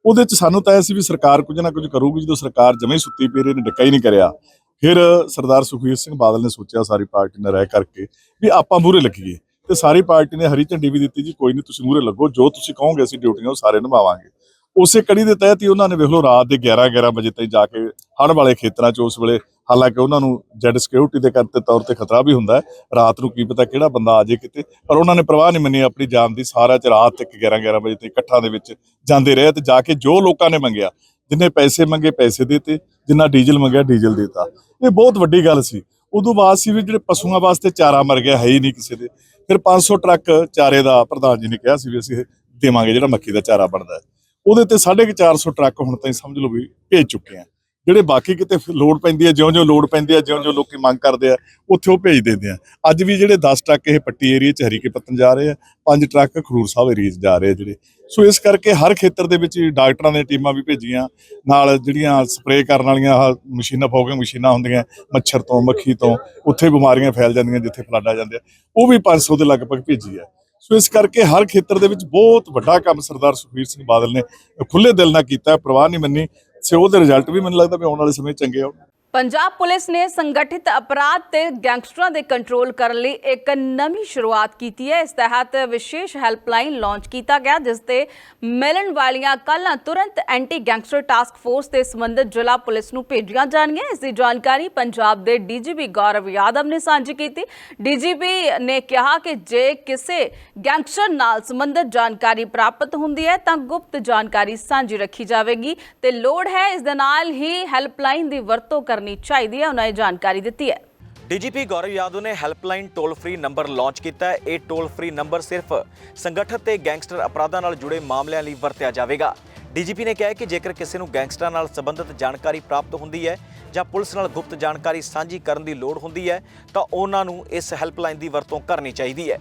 ਉਹਦੇ ਚ ਸਾਨੂੰ ਤਾਂ ਇਹ ਸੀ ਵੀ ਸਰਕਾਰ ਕੁਝ ਨਾ ਕੁਝ ਕਰੂਗੀ, ਜਦੋਂ ਸਰਕਾਰ ਜਮੇ ਸੁੱਤੀ ਪਈ ਰਹੀ ਨੇ ਡਿੱਕਾ ਹੀ ਨਹੀਂ ਕਰਿਆ। ਫਿਰ ਸਰਦਾਰ ਸੁਖਬੀਰ ਸਿੰਘ ਬਾਦਲ ਨੇ ਸੋਚਿਆ, ਸਾਰੀ ਪਾਰਟੀ ਨੇ ਰਹਿ ਕਰਕੇ ਵੀ ਆਪਾਂ ਮੂਹਰੇ ਲੱਗੀਏ। ਤੇ ਸਾਰੀ ਪਾਰਟੀ ਨੇ ਹਰੀ ਝੰਡੀ ਵੀ ਦਿੱਤੀ ਜੀ, ਕੋਈ ਨਹੀਂ ਤੁਸੀਂ ਮੂਹਰੇ ਲੱਗੋ, ਜੋ ਤੁਸੀਂ ਕਹੋਗੇ ਅਸੀਂ ਡਿਊਟੀਆਂ ਉਹ ਸਾਰੇ ਨਿਭਾਵਾਂਗੇ। ਉਸੇ ਕੜੀ ਦੇ ਤਹਿਤ ਹੀ ਉਹਨਾਂ ਨੇ ਵੇਖ ਲਓ ਰਾਤ ਦੇ 11 11 ਵਜੇ ਤਾਈਂ ਜਾ ਕੇ ਹੜ੍ਹ ਵਾਲੇ ਖੇਤਰਾਂ 'ਚ ਉਸ ਵੇਲੇ ਹਾਲਾਂਕਿ ਉਹਨਾਂ ਨੂੰ ਜੈਡ ਸਿਕਿਉਰਿਟੀ ਦੇ ਕਰਤੇ ਤੌਰ ਤੇ ਖਤਰਾ ਵੀ ਹੁੰਦਾ ਰਾਤ ਨੂੰ ਕੀ ਪਤਾ ਕਿਹੜਾ ਬੰਦਾ ਆ ਜੇ ਕਿਤੇ। ਪਰ ਉਹਨਾਂ ਨੇ ਪ੍ਰਵਾਹ ਨਹੀਂ ਮੰਨੀ, ਆਪਣੀ ਜਾਨ ਦੀ ਸਾਰਾ ਚ ਰਾਤ ਤੱਕ 11 11 ਵਜੇ ਤੇ ਇਕੱਠਾਂ ਦੇ ਵਿੱਚ ਜਾਂਦੇ ਰਹੇ ਤੇ ਜਾ ਕੇ ਜੋ ਲੋਕਾਂ ਨੇ ਮੰਗਿਆ, ਜਿੰਨੇ ਪੈਸੇ ਮੰਗੇ ਪੈਸੇ ਦਿੱਤੇ, ਜਿੰਨਾ ਡੀਜ਼ਲ ਮੰਗਿਆ, ਡੀਜ਼ਲ ਦਿੱਤਾ। ਇਹ ਬਹੁਤ ਵੱਡੀ ਗੱਲ ਸੀ। ਉਦੋਂ ਬਾਅਦ ਸੀ ਵੀ ਜਿਹੜੇ ਪਸ਼ੂਆਂ ਵਾਸਤੇ ਚਾਰਾ ਮਰ ਗਿਆ, ਹੈ ਹੀ ਨਹੀਂ ਕਿਸੇ ਦੇ। ਫਿਰ 500 ਟਰੱਕ ਚਾਰੇ ਦਾ ਪ੍ਰਧਾਨ ਜੀ ਨੇ ਕਿਹਾ ਸੀ ਵੀ ਅਸੀਂ ਦੇਵਾਂਗੇ ਜਿਹੜਾ ਮੱਕੀ ਦਾ ਚਾਰਾ ਬਣਦਾ ਉਹਦੇ ਤੇ 450 ਟਰੱਕ ਹੁਣ ਤਾਈਂ ਸਮਝ ਲਓ ਵੀ ਭੇਜ ਚੁੱਕੇ ਆ। ਜਿਹੜੇ ਬਾਕੀ ਕਿਤੇ ਫਿਰ ਲੋਡ ਪੈਂਦੀ ਹੈ, ਜਿਉਂ-ਜਿਉਂ ਲੋਡ ਪੈਂਦੀ ਹੈ, ਜਿਉਂ-ਜਿਉਂ ਲੋਕੀ ਮੰਗ ਕਰਦੇ ਆ, ਉੱਥੇ ਉਹ ਭੇਜ ਦਿੰਦੇ ਆ। ਅੱਜ ਵੀ ਜਿਹੜੇ 10 ਟਰੱਕ ਇਹ ਪੱਟੀ ਏਰੀਆ ਚ ਹਰੀਕੇ ਪੱਤਨ ਜਾ ਰਹੇ ਆ, ਪੰਜ ਟਰੱਕ ਖਰੂਰ ਸਾਹਿਬ ਏਰੀਆ 'ਚ ਜਾ ਰਹੇ ਆ ਜਿਹੜੇ। ਸੋ ਇਸ ਕਰਕੇ ਹਰ ਖੇਤਰ ਦੇ ਵਿੱਚ ਡਾਕਟਰਾਂ ਦੀਆਂ ਟੀਮਾਂ ਵੀ ਭੇਜੀਆਂ, ਨਾਲ ਜਿਹੜੀਆਂ ਸਪਰੇਅ ਕਰਨ ਵਾਲੀਆਂ ਆਹ ਮਸ਼ੀਨਾਂ, ਫੋਗਿੰਗ ਮਸ਼ੀਨਾਂ ਹੁੰਦੀਆਂ, ਮੱਛਰ ਤੋਂ, ਮੱਖੀ ਤੋਂ, ਉੱਥੇ ਬਿਮਾਰੀਆਂ ਫੈਲ ਜਾਂਦੀਆਂ ਜਿੱਥੇ ਫਲੱਡ ਆ ਜਾਂਦੇ ਆ, ਉਹ ਵੀ 500 ਦੇ ਲਗਭਗ ਭੇਜੀ ਹੈ ਸੋ ਇਸ ਕਰਕੇ ਹਰ ਖੇਤਰ ਦੇ ਵਿੱਚ ਬਹੁਤ ਵੱਡਾ ਕੰਮ ਸਰਦਾਰ ਸੁਖਬੀਰ ਸਿੰਘ ਬਾਦਲ ਨੇ ਖੁੱਲੇ ਦਿਲ ਨਾਲ ਕੀਤਾ, ਪਰਵਾਹ ਨਹੀਂ ਮੰਨੀ ਸੋ ਉਹਦੇ ਰਿਜ਼ਲਟ ਵੀ ਮੈਨੂੰ ਲੱਗਦਾ ਵੀ ਆਉਣ ਵਾਲੇ ਸਮੇਂ ਚੰਗੇ ਆਉਣ ਪੰਜਾਬ ਪੁਲਿਸ ਨੇ ਸੰਗਠਿਤ ਅਪਰਾਧ ਤੇ ਗੈਂਗਸਟਰਾਂ ਦੇ ਕੰਟਰੋਲ ਕਰਨ ਲਈ ਇੱਕ ਨਵੀਂ ਸ਼ੁਰੂਆਤ ਕੀਤੀ ਹੈ। ਇਸ ਤਹਿਤ ਵਿਸ਼ੇਸ਼ ਹੈਲਪਲਾਈਨ ਲਾਂਚ ਕੀਤਾ ਗਿਆ, ਜਿਸ ਤੇ ਮਿਲਣ ਵਾਲੀਆਂ ਕੱਲਾਂ ਤੁਰੰਤ ਐਂਟੀ ਗੈਂਗਸਟਰ ਟਾਸਕ ਫੋਰਸ 'ਤੇ ਸੰਬੰਧਿਤ ਜ਼ਿਲ੍ਹਾ ਪੁਲਿਸ ਨੂੰ ਭੇਜੀਆਂ ਜਾਣਗੀਆਂ। ਇਸ ਦੀ ਜਾਣਕਾਰੀ ਪੰਜਾਬ ਦੇ ਡੀਜੀਪੀ ਗੌਰਵ ਯਾਦਵ ਨੇ ਸਾਂਝੀ ਕੀਤੀ। ਡੀਜੀਪੀ ਨੇ ਕਿਹਾ ਕਿ ਜੇ ਕਿਸੇ ਗੈਂਗਸਟਰ ਨਾਲ ਸੰਬੰਧਿਤ ਜਾਣਕਾਰੀ ਪ੍ਰਾਪਤ ਹੁੰਦੀ ਹੈ, ਤਾਂ ਗੁਪਤ ਜਾਣਕਾਰੀ ਸਾਂਝੀ ਰੱਖੀ ਜਾਵੇਗੀ ਤੇ ਲੋੜ ਹੈ ਇਸ ਦੇ ਨਾਲ ਹੀ ਹੈਲਪਲਾਈਨ ਦੀ ਵਰਤੋਂ ਕਰਨ ਚਾਹੀਦੀ ਹੈ, ਉਹਨਾਂ ਇਹ ਜਾਣਕਾਰੀ ਦਿੱਤੀ ਹੈ। ਡੀਜੀਪੀ ਗੌਰਵ ਯਾਦਵ ਨੇ helpline toll free number launch ਕੀਤਾ ਹੈ। ਇਹ ਟੋਲ ਫ੍ਰੀ ਨੰਬਰ ਸਿਰਫ ਸੰਗਠਿਤ ਤੇ ਗੈਂਗਸਟਰ ਅਪਰਾਧਾਂ ਨਾਲ ਜੁੜੇ ਮਾਮਲਿਆਂ ਲਈ ਵਰਤਿਆ ਜਾਵੇਗਾ। ਡੀਜੀਪੀ ਨੇ ਕਿਹਾ ਕਿ ਜੇਕਰ ਕਿਸੇ ਨੂੰ ਗੈਂਗਸਟਰਾਂ ਨਾਲ ਸੰਬੰਧਿਤ ਜਾਣਕਾਰੀ ਪ੍ਰਾਪਤ ਹੁੰਦੀ ਹੈ ਜਾਂ ਪੁਲਿਸ ਨਾਲ ਗੁਪਤ ਜਾਣਕਾਰੀ ਸਾਂਝੀ ਕਰਨ ਦੀ ਲੋੜ ਹੁੰਦੀ ਹੈ, ਤਾਂ ਉਹਨਾਂ ਨੂੰ ਇਸ ਹੈਲਪਲਾਈਨ ਦੀ ਵਰਤੋਂ ਕਰਨੀ ਚਾਹੀਦੀ ਹੈ।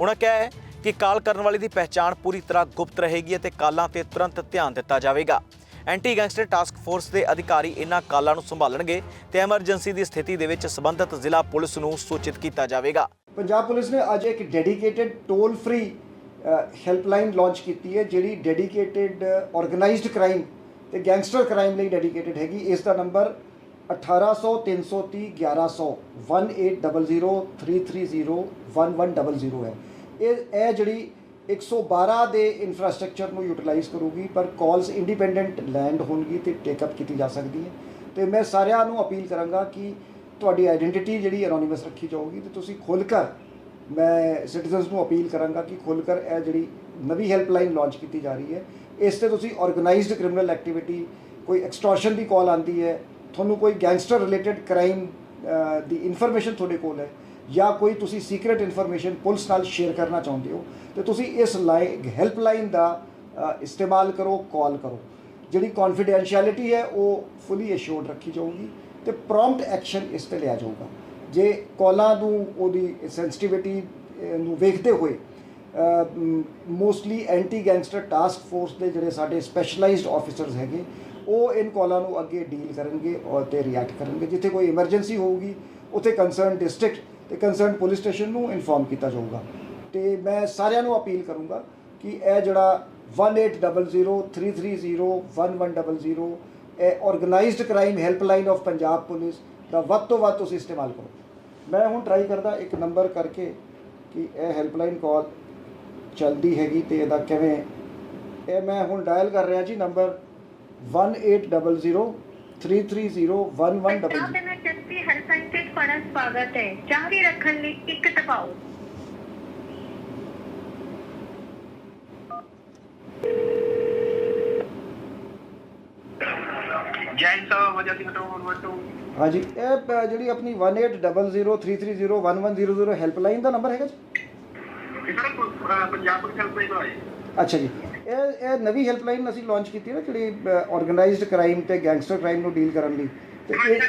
ਉਹਨਾਂ ਕਿਹਾ ਹੈ ਕਿ ਕਾਲ ਕਰਨ ਵਾਲੇ ਦੀ ਪਹਿਚਾਣ ਪੂਰੀ ਤਰ੍ਹਾਂ ਗੁਪਤ ਰਹੇਗੀ ਅਤੇ ਕਾਲਾਂ ਤੇ ਤੁਰੰਤ ਧਿਆਨ ਦਿੱਤਾ ਜਾਵੇਗਾ। ਐਂਟੀ ਗੈਂਗਸਟਰ ਟਾਸਕ ਫੋਰਸ ਦੇ ਅਧਿਕਾਰੀ ਇਹਨਾਂ ਕਾਲਾਂ ਨੂੰ ਸੰਭਾਲਣਗੇ ਤੇ ਐਮਰਜੈਂਸੀ ਦੀ ਸਥਿਤੀ ਦੇ ਵਿੱਚ ਸੰਬੰਧਿਤ ਜ਼ਿਲ੍ਹਾ ਪੁਲਿਸ ਨੂੰ ਸੂਚਿਤ ਕੀਤਾ ਜਾਵੇਗਾ। ਪੰਜਾਬ ਪੁਲਿਸ ਨੇ ਅੱਜ ਇੱਕ dedicated toll free helpline launch ਕੀਤੀ ਹੈ, ਜਿਹੜੀ ਡੈਡੀਕੇਟਿਡ ਆਰਗੇਨਾਈਜ਼ਡ ਕ੍ਰਾਈਮ ਤੇ ਗੈਂਗਸਟਰ ਕ੍ਰਾਈਮ ਲਈ ਡੈਡੀਕੇਟਿਡ ਹੈਗੀ। ਇਸ ਦਾ ਨੰਬਰ 1800 330 1100 180033011100 ਹੈ। ਇਹ ਇਹ ਜਿਹੜੀ 112 ਦੇ ਇਨਫਰਾਸਟ੍ਰਕਚਰ ਨੂੰ ਯੂਟਿਲਾਈਜ਼ ਕਰੂਗੀ, ਪਰ ਕਾਲਸ ਇੰਡੀਪੈਂਡੈਂਟ ਲੈਂਡ ਹੋਣਗੀ ਤੇ ਟੇਕਅਪ ਕੀਤੀ ਜਾ ਸਕਦੀ ਹੈ। ਤੇ ਮੈਂ ਸਾਰਿਆਂ ਨੂੰ ਅਪੀਲ ਕਰਾਂਗਾ ਕਿ ਤੁਹਾਡੀ ਆਇਡੈਂਟੀਟੀ ਜਿਹੜੀ ਐਨੋਨਿਮਸ ਰੱਖੀ ਜਾਊਗੀ ਤੇ ਤੁਸੀਂ ਖੁੱਲ੍ਹ ਕਰ ਮੈਂ ਸਿਟੀਜ਼ਨਸ ਨੂੰ ਅਪੀਲ ਕਰਾਂਗਾ ਕਿ ਖੁੱਲ੍ਹ ਕਰ ਇਹ ਜਿਹੜੀ ਨਵੀਂ ਹੈਲਪਲਾਈਨ ਲਾਂਚ ਕੀਤੀ ਜਾ ਰਹੀ ਹੈ, ਇਸ ਤੇ ਤੁਸੀਂ ਆਰਗੇਨਾਈਜ਼ਡ ਕ੍ਰਿਮੀਨਲ ਐਕਟੀਵਿਟੀ ਕੋਈ ਐਕਸਟੋਰਸ਼ਨ ਦੀ ਕਾਲ ਆਂਦੀ ਹੈ, ਤੁਹਾਨੂੰ ਕੋਈ ਗੈਂਗਸਟਰ ਰਿਲੇਟਡ ਕ੍ਰਾਈਮ ਦੀ ਇਨਫੋਰਮੇਸ਼ਨ ਤੁਹਾਡੇ ਕੋਲ ਹੈ ਜਾਂ ਕੋਈ ਤੁਸੀਂ ਸੀਕ੍ਰੀਟ ਇਨਫੋਰਮੇਸ਼ਨ ਪੁਲਿਸ ਨਾਲ ਸ਼ੇਅਰ ਕਰਨਾ ਚਾਹੁੰਦੇ ਹੋ, ਤੇ ਤੁਸੀਂ ਇਸ ਲਾਈਨ ਹੈਲਪਲਾਈਨ ਦਾ ਇਸਤੇਮਾਲ ਕਰੋ ਕਾਲ ਕਰੋ। ਜਿਹੜੀ ਕੌਨਫੀਡੈਂਸ਼ੀਅਲਿਟੀ ਹੈ, ਉਹ ਫੁੱਲੀ ਅਸ਼ੋਰਡ ਰੱਖੀ ਜਾਊਗੀ ਤੇ ਪ੍ਰੋਮਪਟ ਐਕਸ਼ਨ ਇਸ ਤੇ ਲਿਆ ਜਾਊਗਾ। ਜੇ ਕਾਲਾਂ ਨੂੰ ਉਹਦੀ ਸੈਂਸਿਟੀਵਿਟੀ ਨੂੰ ਵੇਖਦੇ ਹੋਏ mostly anti gangster task force ਦੇ ਜਿਹੜੇ ਸਾਡੇ ਸਪੈਸ਼ਲਾਈਜ਼ਡ ਆਫੀਸਰਸ ਹੈਗੇ, ਉਹ ਇਨ ਕਾਲਾਂ ਨੂੰ ਅੱਗੇ ਡੀਲ ਕਰਨਗੇ ਔਰ ਤੇ ਰਿਐਕਟ ਕਰਨਗੇ। ਜਿੱਥੇ ਕੋਈ ਐਮਰਜੈਂਸੀ ਹੋਊਗੀ, ਉੱਥੇ ਕੰਸਰਨ ਡਿਸਟ੍ਰਿਕਟ ਤੇ ਕੰਸਰਨ ਪੁਲਿਸ ਸਟੇਸ਼ਨ ਨੂੰ ਇਨਫੋਰਮ ਕੀਤਾ ਜਾਊਗਾ। ਤੇ ਮੈਂ ਸਾਰਿਆਂ ਨੂੰ ਅਪੀਲ ਕਰੂੰਗਾ ਕਿ ਇਹ ਜਿਹੜਾ 180033011100 ਇਹ organised crime helpline of Punjab police ਦਾ ਵੱਧ ਤੋਂ ਵੱਧ ਤੁਸੀਂ ਇਸਤੇਮਾਲ ਕਰੋ। ਮੈਂ ਹੁਣ ਟਰਾਈ ਕਰਦਾ ਇੱਕ ਨੰਬਰ ਕਰਕੇ ਕਿ ਇਹ ਹੈਲਪਲਾਈਨ ਕਾਲ ਚੱਲਦੀ ਹੈਗੀ ਤੇ ਇਹਦਾ ਕਿਵੇਂ ਇਹ ਮੈਂ ਹੁਣ ਡਾਇਲ ਕਰ ਰਿਹਾ ਜੀ ਨੰਬਰ 1800 330 ਪੰਜਾਬ 1100 ਐਮਰਜੈਂਸੀ ਹੈਲਪਲਾਈਨ ਤੇ ਤੁਹਾਡਾ ਸਵਾਗਤ ਹੈ ਜਾਰੀ ਰੱਖਣ ਲਈ ਇੱਕ ਦਬਾਓ ਜੈਨ ਸਾਹਿਬ ਵਜ੍ਹਾ ਸਿੰਘ ਕੰਟਰੋਲ ਨੰਬਰ 2 ਹਾਂਜੀ ਇਹ ਪ- ਜਿਹੜੀ ਆਪਣੀ 180033011100 ਹੈਲਪਲਾਈਨ ਦਾ ਨੰਬਰ ਹੈਗਾ ਜੀ ਇਹ ਸਰ ਪੰਜਾਬ ਪੁਲਿਸ ਹੈਲਪਲਾਈਨ ਤੋਂ ਆਏ ਅੱਛਾ ਜੀ। ਇਹ ਇਹ ਨਵੀਂ ਹੈਲਪਲਾਈਨ ਅਸੀਂ ਲਾਂਚ ਕੀਤੀ ਹੈ ਨਾ ਜਿਹੜੀ ਆਰਗੇਨਾਈਜ਼ਡ ਕ੍ਰਾਈਮ ਤੇ ਗੈਂਗਸਟਰ ਕ੍ਰਾਈਮ ਨੂੰ ਡੀਲ ਕਰਨ ਲਈ। ਤੇ ਇਹ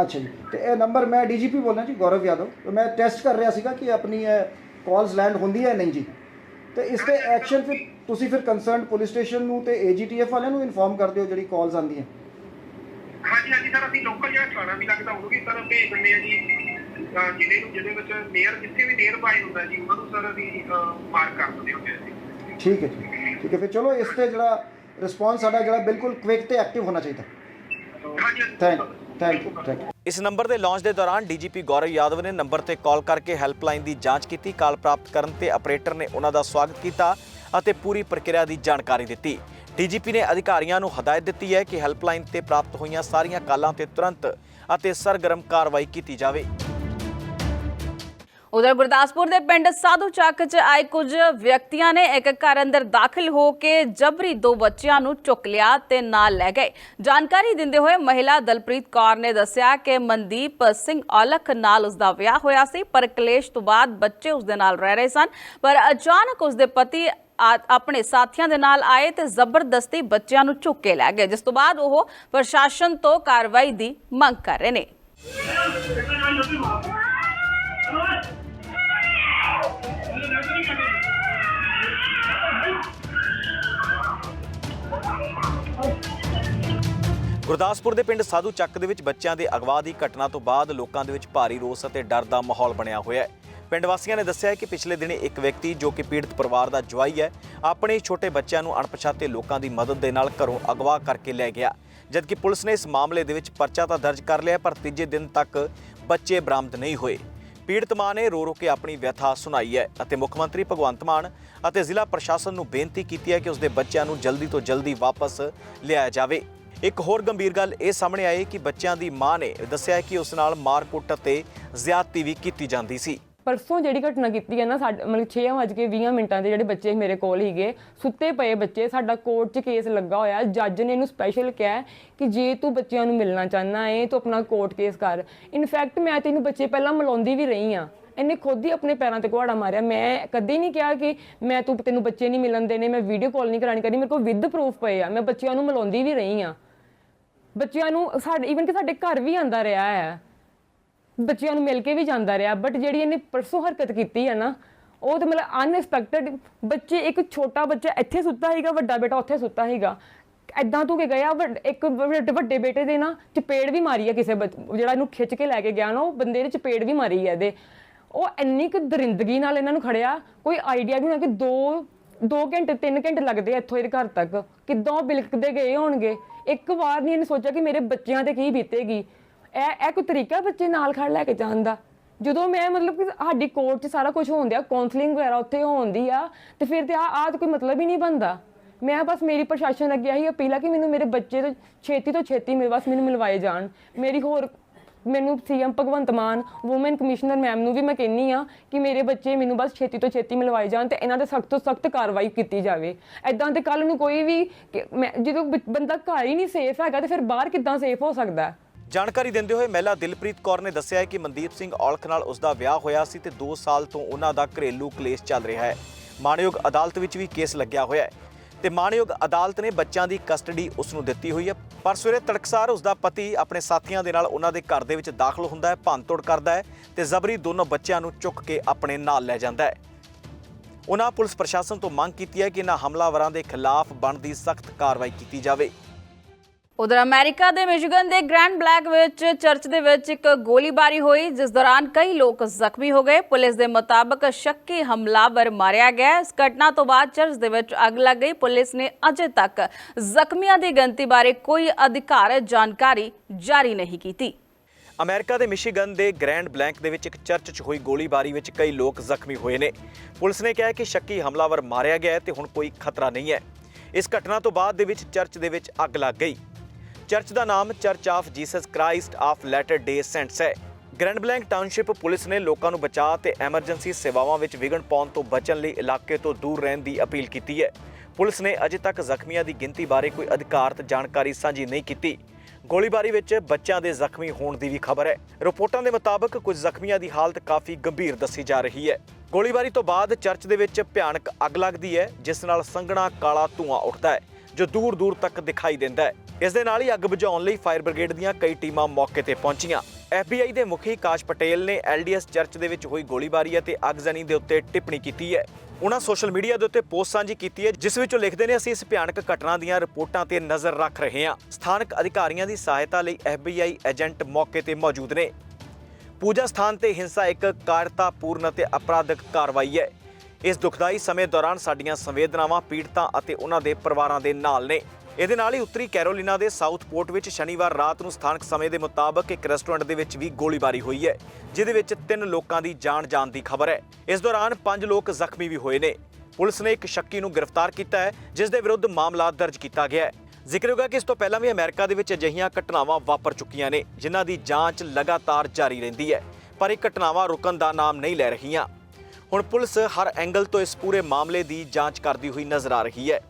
ਅੱਛਾ ਜੀ। ਤੇ ਇਹ ਨੰਬਰ ਮੈਂ ਡੀਜੀਪੀ ਬੋਲਣਾ ਜੀ ਗੌਰਵ ਯਾਦਵ। ਮੈਂ ਟੈਸਟ ਕਰ ਰਿਹਾ ਸੀਗਾ ਕਿ ਆਪਣੀ ਇਹ ਕਾਲਸ ਲੈਂਡ ਹੁੰਦੀ ਹੈ ਨਹੀਂ ਜੀ। ਤੇ ਇਸ ਤੇ ਐਕਸ਼ਨ ਫਿਰ ਤੁਸੀਂ ਫਿਰ ਕੰਸਰਨਡ ਪੁਲਿਸ ਸਟੇਸ਼ਨ ਨੂੰ ਤੇ ਏਜੀਟੀਐਫ ਵਾਲਿਆਂ ਨੂੰ ਇਨਫੋਰਮ ਕਰ ਦਿਓ ਜਿਹੜੀ ਕਾਲਸ ਆਉਂਦੀਆਂ। ਹਾਂਜੀ ਹਾਂਜੀ ਸਰ ਅਸੀਂ ਲੋਕਲ ਜਿਹੜਾ ਥਾਣਾ ਵੀ ਲੱਗਦਾ ਉਹਨੂੰ ਵੀ ਸਰ ਭੇਜ ਦਿੰਦੇ ਆ ਜੀ। ਜ਼ਿਲ੍ਹੇ ਨੂੰ ਜਿਹਦੇ ਵਿੱਚ ਨੀਅਰ ਜਿੱਥੇ ਵੀ ਨੀਅਰ ਬਾਈ ਹੁੰਦਾ ਜੀ ਉਹਨਾਂ ਨੂੰ ਸਰ ਅਸੀਂ ਮਾਰਕ ਕਰ ਦਿੰਦੇ ਹੁੰਦੇ ਜੀ। ਠੀਕ ਹੈ ਜੀ ਠੀਕ ਹੈ। ਫਿਰ ਚਲੋ ਇਸ ਤੇ ਜਿਹੜਾ ਰਿਸਪੌਂਸ ਸਾਡਾ ਜਿਹੜਾ ਬਿਲਕੁਲ ਕੁਇਕ ਤੇ ਐਕਟਿਵ ਹੋਣਾ ਚਾਹੀਦਾ। ਥੈਂਕ ਥੈਂਕ ਯੂ ਥੈਂਕ ਇਸ ਨੰਬਰ ਦੇ ਲਾਂਚ ਦੇ ਦੌਰਾਨ ਡੀਜੀਪੀ ਗੌਰਵ ਯਾਦਵ ਨੇ ਨੰਬਰ ਤੇ ਕਾਲ ਕਰਕੇ ਹੈਲਪਲਾਈਨ ਦੀ ਜਾਂਚ ਕੀਤੀ ਕਾਲ ਪ੍ਰਾਪਤ ਕਰਨ ਤੇ ਆਪਰੇਟਰ ਨੇ ਉਹਨਾਂ ਦਾ ਸਵਾਗਤ ਕੀਤਾ ਅਤੇ ਪੂਰੀ ਪ੍ਰਕਿਰਿਆ ਦੀ ਜਾਣਕਾਰੀ ਦਿੱਤੀ। ਡੀਜੀਪੀ ਨੇ ਅਧਿਕਾਰੀਆਂ ਨੂੰ ਹਦਾਇਤ ਦਿੱਤੀ ਹੈ ਕਿ ਹੈਲਪਲਾਈਨ ਤੇ ਪ੍ਰਾਪਤ ਹੋਈਆਂ ਸਾਰੀਆਂ ਕਾਲਾਂ ਤੇ ਤੁਰੰਤ ਅਤੇ ਸਰਗਰਮ ਕਾਰਵਾਈ ਕੀਤੀ ਜਾਵੇ। ਉਧਰ ਗੁਰਦਾਸਪੁਰ ਦੇ ਪਿੰਡ ਸਾਧੂ ਚੱਕ 'ਚ ਆਏ ਕੁਝ ਵਿਅਕਤੀਆਂ ਨੇ ਇੱਕ ਘਰ ਅੰਦਰ ਦਾਖਲ ਹੋ ਕੇ ਜਬਰੀ ਦੋ ਬੱਚਿਆਂ ਨੂੰ ਚੁੱਕ ਲਿਆ ਤੇ ਨਾਲ ਲੈ ਗਏ। ਜਾਣਕਾਰੀ ਦਿੰਦੇ ਹੋਏ ਮਹਿਲਾ ਦਲਪ੍ਰੀਤ ਕੌਰ ਨੇ ਦੱਸਿਆ ਕਿ ਮਨਦੀਪ ਸਿੰਘ ਔਲਖ ਨਾਲ ਉਸ ਦਾ ਵਿਆਹ ਹੋਇਆ ਸੀ, ਪਰ ਕਲੇਸ਼ ਤੋਂ ਬਾਅਦ ਬੱਚੇ ਉਸ ਦੇ ਨਾਲ ਰਹਿ ਰਹੇ ਸਨ। ਪਰ ਅਚਾਨਕ ਉਸ ਦੇ ਪਤੀ ਆਪਣੇ ਸਾਥੀਆਂ ਦੇ ਨਾਲ ਆਏ ਤੇ ਜ਼ਬਰਦਸਤੀ ਬੱਚਿਆਂ ਨੂੰ ਚੁੱਕ ਕੇ ਲੈ ਗਏ, ਜਿਸ ਤੋਂ ਬਾਅਦ ਉਹ ਪ੍ਰਸ਼ਾਸਨ ਤੋਂ ਕਾਰਵਾਈ ਦੀ ਮੰਗ ਕਰ ਰਹੇ ਨੇ। ਗੁਰਦਾਸਪੁਰ ਦੇ ਪਿੰਡ ਸਾਧੂ ਚੱਕ ਦੇ ਵਿੱਚ ਬੱਚਿਆਂ ਦੇ ਅਗਵਾ ਦੀ ਘਟਨਾ ਤੋਂ ਬਾਅਦ ਲੋਕਾਂ ਦੇ ਵਿੱਚ ਭਾਰੀ ਰੋਸ ਅਤੇ ਡਰ ਦਾ ਮਾਹੌਲ ਬਣਿਆ ਹੋਇਆ ਹੈ। ਪਿੰਡ ਵਾਸੀਆਂ ਨੇ ਦੱਸਿਆ ਹੈ ਕਿ ਪਿਛਲੇ ਦਿਨੀ ਇੱਕ ਵਿਅਕਤੀ ਜੋ ਕਿ ਪੀੜਤ ਪਰਿਵਾਰ ਦਾ ਜਵਾਈ ਹੈ, ਆਪਣੇ ਛੋਟੇ ਬੱਚਿਆਂ ਨੂੰ ਅਣਪਛਾਤੇ ਲੋਕਾਂ ਦੀ ਮਦਦ ਦੇ ਨਾਲ ਘਰੋਂ ਅਗਵਾ ਕਰਕੇ ਲੈ ਗਿਆ। ਜਦਕਿ ਪੁਲਿਸ ਨੇ ਇਸ ਮਾਮਲੇ ਦੇ ਵਿੱਚ ਪਰਚਾ ਤਾਂ ਦਰਜ ਕਰ ਲਿਆ, ਪਰ ਤੀਜੇ ਦਿਨ ਤੱਕ ਬੱਚੇ ਬਰਾਮਦ ਨਹੀਂ ਹੋਏ। ਪੀੜਤ ਮਾਂ ਨੇ ਰੋ ਰੋ ਕੇ ਆਪਣੀ ਵਿਅਥਾ ਸੁਣਾਈ ਹੈ ਅਤੇ ਮੁੱਖ ਮੰਤਰੀ ਭਗਵੰਤ ਮਾਨ ਅਤੇ ਜ਼ਿਲ੍ਹਾ ਪ੍ਰਸ਼ਾਸਨ ਨੂੰ ਬੇਨਤੀ ਕੀਤੀ ਹੈ ਕਿ ਉਸਦੇ ਬੱਚਿਆਂ ਨੂੰ ਜਲਦੀ ਤੋਂ ਜਲਦੀ ਵਾਪਸ ਲਿਆਇਆ ਜਾਵੇ। ਇੱਕ ਹੋਰ ਗੰਭੀਰ ਗੱਲ ਇਹ ਸਾਹਮਣੇ ਆਈ ਕਿ ਬੱਚਿਆਂ ਦੀ ਮਾਂ ਨੇ ਦੱਸਿਆ ਕਿ ਉਸ ਨਾਲ ਮਾਰਕੁੱਟ ਅਤੇ ਜ਼ਿਆਦਤੀ ਵੀ ਕੀਤੀ ਜਾਂਦੀ ਸੀ। ਪਰਸੋਂ ਜਿਹੜੀ ਘਟਨਾ ਕੀਤੀ ਹੈ ਨਾ, ਸਾਡੇ, ਮਤਲਬ 6:20 ਮਿੰਟਾਂ ਦੇ ਜਿਹੜੇ ਬੱਚੇ ਮੇਰੇ ਕੋਲ ਹੀਗੇ ਸੁੱਤੇ ਪਏ ਬੱਚੇ, ਸਾਡਾ ਕੋਰਟ 'ਚ ਕੇਸ ਲੱਗਾ ਹੋਇਆ। ਜੱਜ ਨੇ ਇਹਨੂੰ ਸਪੈਸ਼ਲ ਕਿਹਾ ਕਿ ਜੇ ਤੂੰ ਬੱਚਿਆਂ ਨੂੰ ਮਿਲਣਾ ਚਾਹਨਾ ਏ, ਤੂੰ ਆਪਣਾ ਕੋਰਟ ਕੇਸ ਕਰ। ਇਨਫੈਕਟ ਮੈਂ ਤੈਨੂੰ ਬੱਚੇ ਪਹਿਲਾਂ ਮਿਲਾਉਂਦੀ ਵੀ ਰਹੀ ਆ। ਇਹਨੇ ਖੁਦ ਹੀ ਆਪਣੇ ਪੈਰਾਂ ਤੇ ਕੁਹਾੜਾ ਮਾਰਿਆ। ਮੈਂ ਕਦੇ ਨਹੀਂ ਕਿਹਾ ਕਿ ਮੈਂ ਤੂੰ, ਤੈਨੂੰ ਬੱਚੇ ਨਹੀਂ ਮਿਲਣ ਦੇਣੇ, ਮੈਂ ਵੀਡੀਓ ਕਾਲ ਨਹੀਂ ਕਰਾਣੀ ਕਰੀ ਮੇਰੇ ਕੋਲ ਵਿਦ ਪ੍ਰੂਫ ਪਏ ਆ। ਮੈਂ ਬੱਚਿਆਂ ਨੂੰ ਮਿਲਾਉਂਦੀ ਵੀ ਰਹੀ ਆ। ਬੱਚਿਆਂ ਨੂੰ ਸਾਡੇ ਇਵਨ ਕਿ ਸਾਡੇ ਘਰ ਵੀ ਆਂਦਾ ਰਿਹਾ ਹੈ। ਬੱਚਿਆਂ ਨੂੰ ਮਿਲ ਕੇ ਵੀ ਜਾਂਦਾ ਰਿਹਾ ਬਟ ਜਿਹੜੀ ਇਹਨੇ ਪਰਸੋਂ ਹਰਕਤ ਕੀਤੀ ਹੈ ਨਾ, ਉਹ ਤਾਂ ਮਤਲਬ ਅਨਐਕਸਪੈਕਟਡ ਬੱਚੇ, ਇੱਕ ਛੋਟਾ ਬੱਚਾ ਇੱਥੇ ਸੁੱਤਾ ਹੈਗਾ ਵੱਡਾ ਬੇਟਾ ਉੱਥੇ ਸੁੱਤਾ ਹੈਗਾ ਐਦਾਂ ਤੂੰ ਕਿ ਗਿਆ, ਵੱਡ- ਇੱਕ ਵੱਡੇ ਵੱਡੇ ਬੇਟੇ ਦੇ ਨਾ ਚਪੇੜ ਵੀ ਮਾਰੀ ਆ ਕਿਸੇ ਬੱਚ- ਜਿਹੜਾ ਇਹਨੂੰ ਖਿੱਚ ਕੇ ਲੈ ਕੇ ਗਿਆ ਨਾ, ਉਹ ਬੰਦੇ ਨੇ ਚਪੇੜ ਵੀ ਮਾਰੀ ਹੈ ਇਹਦੇ। ਉਹ ਇੰਨੀ ਕੁ ਦਰਿੰਦਗੀ ਨਾਲ ਇਹਨਾਂ ਨੂੰ ਖੜਿਆ, ਕੋਈ ਆਈਡੀਆ ਵੀ ਨਾ ਕਿ 2 2 ਘੰਟੇ 3 ਘੰਟੇ ਲੱਗਦੇ ਆ ਇੱਥੋਂ ਇਹਦੇ ਘਰ ਤੱਕ। ਕਿੱਦਾਂ ਉਹ ਬਿਲਕਦੇ ਗਏ ਹੋਣਗੇ। ਇੱਕ ਵਾਰ ਨਹੀਂ ਇਹਨੇ ਸੋਚਿਆ ਕਿ ਮੇਰੇ ਬੱਚਿਆਂ ਤੇ ਕੀ ਬੀਤੇਗੀ। ਇਹ ਇਹ ਕੋਈ ਤਰੀਕਾ ਬੱਚੇ ਨਾਲ ਖੜ ਲੈ ਕੇ ਜਾਣ ਦਾ? ਜਦੋਂ ਮੈਂ ਮਤਲਬ ਕਿ ਸਾਡੀ ਕੋਰਟ 'ਚ ਸਾਰਾ ਕੁਝ ਹੋਣ ਦਿਆ ਕਾਉਂਸਲਿੰਗ ਵਗੈਰਾ ਉੱਥੇ ਹੋਣਦੀ ਆ, ਤੇ ਫਿਰ ਤੇ ਆ ਆ ਤਾਂ ਕੋਈ ਮਤਲਬ ਹੀ ਨਹੀਂ ਬਣਦਾ। ਮੈਂ ਬਸ ਮੇਰੀ ਪ੍ਰਸ਼ਾਸਨ ਅੱਗੇ ਆਹੀ ਅਪੀਲ ਆ ਕਿ ਮੈਨੂੰ ਮੇਰੇ ਬੱਚੇ ਤੋਂ ਛੇਤੀ ਤੋਂ ਛੇਤੀ ਮੇਰੇ ਬਸ ਮੈਨੂੰ ਮਿਲਵਾਏ ਜਾਣ। ਮੇਰੀ ਹੋਰ, ਮੈਨੂੰ CM Bhagwant Mann woman commissioner ma'am ਨੂੰ ਵੀ ਮੈਂ ਕਹਿੰਨੀ ਆ ਕਿ ਮੇਰੇ ਬੱਚੇ ਮੈਨੂੰ ਬਸ ਛੇਤੀ ਤੋਂ ਛੇਤੀ ਮਿਲਵਾਏ ਜਾਣ ਤੇ ਇਹਨਾਂ ਤੇ ਸਖਤ ਤੋਂ ਸਖਤ ਕਾਰਵਾਈ ਕੀਤੀ ਜਾਵੇ। ਐਦਾਂ ਤੇ ਕੱਲ ਨੂੰ ਕੋਈ ਵੀ ਮੈਂ- ਜਦੋਂ ਬ- ਬੰਦਾ ਘਰ ਹੀ ਨਹੀਂ ਸੇਫ ਹੈਗਾ ਤੇ ਫਿਰ ਬਾਹਰ ਕਿੱਦਾਂ ਸੇਫ ਹੋ ਸਕਦਾ? ਹੈ ਜਾਣਕਾਰੀ ਦਿੰਦੇ ਹੋਏ ਮਹਿਲਾ ਦਿਲਪ੍ਰੀਤ ਕੌਰ ਨੇ ਦੱਸਿਆ ਕਿ ਮਨਦੀਪ ਸਿੰਘ ਔਲਖ ਨਾਲ ਉਸ ਦਾ ਵਿਆਹ ਹੋਇਆ ਸੀ ਤੇ 2 ਸਾਲ ਤੋਂ ਉਹਨਾਂ ਦਾ ਘਰੇਲੂ ਕਲੇਸ਼ ਚੱਲ ਰਿਹਾ ਹੈ। ਮਾਣਯੋਗ ਅਦਾਲਤ ਵਿੱਚ ਵੀ ਕੇਸ ਲੱਗਿਆ ਹੋਇਆ ਹੈ ਤੇ ਮਾਣਯੋਗ ਅਦਾਲਤ ਨੇ ਬੱਚਿਆਂ ਦੀ ਕਸਟਡੀ ਉਸ ਨੂੰ ਦਿੱਤੀ ਹੋਈ ਹੈ। ਪਰ ਸਵੇਰੇ ਤੜਕਸਾਰ ਉਸ ਦਾ ਪਤੀ ਆਪਣੇ ਸਾਥੀਆਂ ਦੇ ਨਾਲ ਉਹਨਾਂ ਦੇ ਘਰ ਦੇ ਵਿੱਚ ਦਾਖਲ ਹੁੰਦਾ ਹੈ, ਭੰਨਤੋੜ ਕਰਦਾ ਹੈ ਤੇ ਜ਼ਬਰੀ ਦੋਨੋਂ ਬੱਚਿਆਂ ਨੂੰ ਚੁੱਕ ਕੇ ਆਪਣੇ ਨਾਲ ਲੈ ਜਾਂਦਾ ਹੈ। ਉਹਨਾਂ ਪੁਲਿਸ ਪ੍ਰਸ਼ਾਸਨ ਤੋਂ ਮੰਗ ਕੀਤੀ ਹੈ ਕਿ ਇਹਨਾਂ ਹਮਲਾਵਰਾਂ ਦੇ ਖਿਲਾਫ ਬਣਦੀ ਸਖਤ ਕਾਰਵਾਈ ਕੀਤੀ ਜਾਵੇ। ਉਧਰ ਅਮਰੀਕਾ ਦੇ ਮਿਸ਼ੀਗਨ ਦੇ ਗ੍ਰੈਂਡ ਬਲੈਕ ਵਿੱਚ ਚਰਚ ਦੇ ਵਿੱਚ ਇੱਕ ਗੋਲੀਬਾਰੀ ਹੋਈ, ਜਿਸ ਦੌਰਾਨ ਕਈ ਲੋਕ ਜ਼ਖਮੀ ਹੋ ਗਏ। ਪੁਲਿਸ ਦੇ ਮੁਤਾਬਕ ਸ਼ੱਕੀ ਹਮਲਾਵਰ ਮਾਰਿਆ ਗਿਆ। ਇਸ ਘਟਨਾ ਤੋਂ ਬਾਅਦ ਚਰਚ ਦੇ ਵਿੱਚ ਅੱਗ ਲੱਗ ਗਈ। ਪੁਲਿਸ ਨੇ ਅਜੇ ਤੱਕ ਜ਼ਖਮੀਆਂ ਦੀ ਗਿਣਤੀ ਬਾਰੇ ਕੋਈ ਅਧਿਕਾਰਤ ਜਾਣਕਾਰੀ ਜਾਰੀ ਨਹੀਂ ਕੀਤੀ। ਅਮਰੀਕਾ ਦੇ ਮਿਸ਼ੀਗਨ ਦੇ ਗ੍ਰੈਂਡ ਬਲੈਂਕ ਦੇ ਵਿੱਚ ਇੱਕ ਚਰਚ 'ਚ ਹੋਈ ਗੋਲੀਬਾਰੀ ਵਿੱਚ ਕਈ ਲੋਕ ਜ਼ਖਮੀ ਹੋਏ ਨੇ। ਪੁਲਿਸ ਨੇ ਕਿਹਾ ਕਿ ਸ਼ੱਕੀ ਹਮਲਾਵਰ ਮਾਰਿਆ ਗਿਆ ਹੈ ਤੇ ਹੁਣ ਕੋਈ ਖਤਰਾ ਨਹੀਂ ਹੈ। ਇਸ ਘਟਨਾ ਤੋਂ ਬਾਅਦ ਦੇ ਵਿੱਚ ਚਰਚ ਦੇ ਵਿੱਚ ਅੱਗ ਲੱਗ ਗਈ। ਚਰਚ ਦਾ ਨਾਮ church of Jesus Christ of latter day saints ਹੈ। ਗ੍ਰੈਂਡ ਬਲੈਂਕ ਟਾਊਨਸ਼ਿਪ ਪੁਲਿਸ ਨੇ ਲੋਕਾਂ ਨੂੰ ਬਚਾਅ ਤੇ ਐਮਰਜੈਂਸੀ ਸੇਵਾਵਾਂ ਵਿੱਚ ਵਿਘਨ ਪਾਉਣ ਤੋਂ ਬਚਣ ਲਈ ਇਲਾਕੇ ਤੋਂ ਦੂਰ ਰਹਿਣ ਦੀ ਅਪੀਲ ਕੀਤੀ ਹੈ। ਪੁਲਿਸ ਨੇ ਅਜੇ ਤੱਕ ਜ਼ਖਮੀਆਂ ਦੀ ਗਿਣਤੀ ਬਾਰੇ ਕੋਈ ਅਧਿਕਾਰਤ ਜਾਣਕਾਰੀ ਸਾਂਝੀ ਨਹੀਂ ਕੀਤੀ। ਗੋਲੀਬਾਰੀ ਵਿੱਚ ਬੱਚਿਆਂ ਦੇ ਜ਼ਖਮੀ ਹੋਣ ਦੀ ਵੀ ਖਬਰ ਹੈ। ਰਿਪੋਰਟਾਂ ਦੇ ਮੁਤਾਬਕ ਕੁਝ ਜ਼ਖਮੀਆਂ ਦੀ ਹਾਲਤ ਕਾਫੀ ਗੰਭੀਰ ਦੱਸੀ ਜਾ ਰਹੀ ਹੈ। ਗੋਲੀਬਾਰੀ ਤੋਂ ਬਾਅਦ ਚਰਚ ਦੇ ਵਿੱਚ ਭਿਆਨਕ ਅੱਗ ਲੱਗਦੀ ਹੈ, ਜਿਸ ਨਾਲ ਸੰਘਣਾ ਕਾਲਾ ਧੂਆਂ ਉੱਠਦਾ ਹੈ, ਜੋ ਦੂਰ ਦੂਰ ਤੱਕ ਦਿਖਾਈ ਦਿੰਦਾ ਹੈ। ਇਸ ਦੇ ਨਾਲ ਹੀ ਅੱਗ ਬੁਝਾਉਣ ਲਈ ਫਾਇਰ ਬ੍ਰਿਗੇਡ ਦੀਆਂ ਕਈ ਟੀਮਾਂ ਮੌਕੇ ਤੇ ਪਹੁੰਚੀਆਂ। FBI ਦੇ ਮੁਖੀ ਕਾਸ਼ ਪਟੇਲ ਨੇ LDS ਚਰਚ ਦੇ ਵਿੱਚ ਹੋਈ ਗੋਲੀਬਾਰੀ ਅਤੇ ਅਗਜ਼ਨੀ ਦੇ ਉੱਤੇ ਟਿੱਪਣੀ ਕੀਤੀ ਹੈ। ਉਹਨਾਂ ਸੋਸ਼ਲ ਮੀਡੀਆ ਦੇ ਉੱਤੇ ਪੋਸਟ ਸਾਂਝੀ ਕੀਤੀ ਹੈ, ਜਿਸ ਵਿੱਚ ਉਹ ਲਿਖਦੇ ਨੇ, ਅਸੀਂ ਇਸ ਭਿਆਨਕ ਘਟਨਾ ਦੀਆਂ ਰਿਪੋਰਟਾਂ ਤੇ ਨਜ਼ਰ ਰੱਖ ਰਹੇ ਹਾਂ। ਸਥਾਨਕ ਅਧਿਕਾਰੀਆਂ ਦੀ ਸਹਾਇਤਾ ਲਈ FBI ਏਜੰਟ ਮੌਕੇ ਤੇ ਮੌਜੂਦ ਨੇ। ਪੂਜਾ ਸਥਾਨ ਤੇ ਹਿੰਸਾ ਇੱਕ ਕਾਰਤਾਪੂਰਨ ਅਤੇ ਅਪਰਾਧਿਕ ਕਾਰਵਾਈ ਹੈ। ਇਸ ਦੁਖਦਾਈ ਸਮੇਂ ਦੌਰਾਨ ਸਾਡੀਆਂ ਸੰਵੇਦਨਾਵਾਂ, ਪੀੜਤਾਂ ਅਤੇ ਉਹਨਾਂ ਦੇ ਪਰਿਵਾਰਾਂ ਦੇ ਨਾਲ ਨੇ। ਇਹਦੇ ਨਾਲ ਹੀ ਉੱਤਰੀ ਕੈਰੋਲੀਨਾ ਦੇ ਸਾਊਥ ਪੋਰਟ ਵਿੱਚ ਸ਼ਨੀਵਾਰ ਰਾਤ ਨੂੰ ਸਥਾਨਕ ਸਮੇਂ ਦੇ ਮੁਤਾਬਕ ਇੱਕ ਰੈਸਟੋਰੈਂਟ ਦੇ ਵਿੱਚ ਵੀ ਗੋਲੀਬਾਰੀ ਹੋਈ ਹੈ, ਜਿਹਦੇ ਵਿੱਚ ਤਿੰਨ ਲੋਕਾਂ ਦੀ ਜਾਨ ਜਾਣ ਦੀ ਖਬਰ ਹੈ। ਇਸ ਦੌਰਾਨ ਪੰਜ ਲੋਕ ਜ਼ਖਮੀ ਵੀ ਹੋਏ ਨੇ। ਪੁਲਿਸ ਨੇ ਇੱਕ ਸ਼ੱਕੀ ਨੂੰ ਗ੍ਰਿਫਤਾਰ ਕੀਤਾ ਹੈ, ਜਿਸ ਦੇ ਵਿਰੁੱਧ ਮਾਮਲਾ ਦਰਜ ਕੀਤਾ ਗਿਆ ਹੈ। ਜ਼ਿਕਰਯੋਗ ਹੈ ਕਿ ਇਸ ਤੋਂ ਪਹਿਲਾਂ ਵੀ ਅਮਰੀਕਾ ਦੇ ਵਿੱਚ ਅਜਿਹੀਆਂ ਘਟਨਾਵਾਂ ਵਾਪਰ ਚੁੱਕੀਆਂ ਨੇ, ਜਿਨ੍ਹਾਂ ਦੀ ਜਾਂਚ ਲਗਾਤਾਰ ਜਾਰੀ ਰਹਿੰਦੀ ਹੈ, ਪਰ ਇਹ ਘਟਨਾਵਾਂ ਰੁਕਣ ਦਾ ਨਾਮ ਨਹੀਂ ਲੈ ਰਹੀਆਂ। ਹੁਣ ਪੁਲਿਸ ਹਰ ਐਂਗਲ ਤੋਂ ਇਸ ਪੂਰੇ ਮਾਮਲੇ ਦੀ ਜਾਂਚ ਕਰਦੀ ਹੋਈ ਨਜ਼ਰ ਆ ਰਹੀ ਹੈ।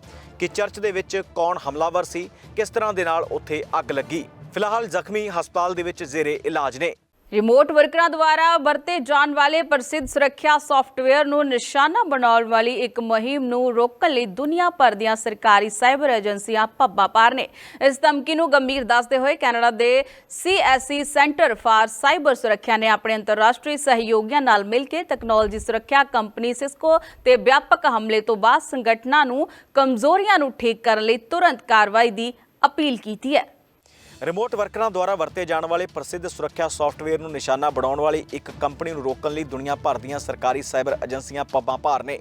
ਕਿ ਚਰਚ ਦੇ ਵਿੱਚ ਕੌਣ ਹਮਲਾਵਰ ਸੀ, ਕਿਸ ਤਰ੍ਹਾਂ ਦੇ ਨਾਲ ਉੱਥੇ ਅੱਗ ਲੱਗੀ। ਫਿਲਹਾਲ ਜ਼ਖਮੀ ਹਸਪਤਾਲ ਦੇ ਵਿੱਚ ਜ਼ੇਰੇ ਇਲਾਜ ਨੇ। ਰਿਮੋਟ ਵਰਕਰਾਂ ਦੁਆਰਾ ਵਰਤੇ ਜਾਣ ਵਾਲੇ ਪ੍ਰਸਿੱਧ ਸੁਰੱਖਿਆ ਸਾਫਟਵੇਅਰ ਨੂੰ ਨਿਸ਼ਾਨਾ ਬਣਾਉਣ ਵਾਲੀ ਇੱਕ ਮੁਹਿੰਮ ਨੂੰ ਰੋਕਣ ਲਈ ਦੁਨੀਆ ਭਰ ਦੀਆਂ ਸਰਕਾਰੀ ਸਾਈਬਰ ਏਜੰਸੀਆਂ ਪੱਬਾਂ ਪਾਰ ਨੇ। ਇਸ ਧਮਕੀ ਨੂੰ ਗੰਭੀਰ ਦੱਸਦੇ ਹੋਏ ਕੈਨੇਡਾ ਦੇ ਸੀਐਸਸੀ ਸੈਂਟਰ ਫਾਰ ਸਾਈਬਰ ਸੁਰੱਖਿਆ ਨੇ ਆਪਣੇ ਅੰਤਰਰਾਸ਼ਟਰੀ ਸਹਿਯੋਗੀਆਂ ਨਾਲ ਮਿਲ ਕੇ ਤਕਨਾਲੋਜੀ ਸੁਰੱਖਿਆ ਕੰਪਨੀ ਸਿਸਕੋ ਤੇ ਵਿਆਪਕ ਹਮਲੇ ਤੋਂ ਬਾਅਦ ਸੰਗਠਨਾਂ ਨੂੰ ਕਮਜ਼ੋਰੀਆਂ ਨੂੰ ਠੀਕ ਕਰਨ ਲਈ ਤੁਰੰਤ ਕਾਰਵਾਈ ਦੀ ਅਪੀਲ ਕੀਤੀ ਹੈ। ਰਿਮੋਟ ਵਰਕਰਾਂ ਦੁਆਰਾ ਵਰਤੇ ਜਾਣ ਵਾਲੇ ਪ੍ਰਸਿੱਧ ਸੁਰੱਖਿਆ ਸਾਫਟਵੇਅਰ ਨੂੰ ਨਿਸ਼ਾਨਾ ਬਣਾਉਣ ਵਾਲੀ ਇੱਕ ਕੰਪਨੀ ਨੂੰ ਰੋਕਣ ਲਈ ਦੁਨੀਆ ਭਰ ਦੀਆਂ ਸਰਕਾਰੀ ਸਾਈਬਰ ਏਜੰਸੀਆਂ ਪੱਬਾਂ ਭਾਰ ਨੇ।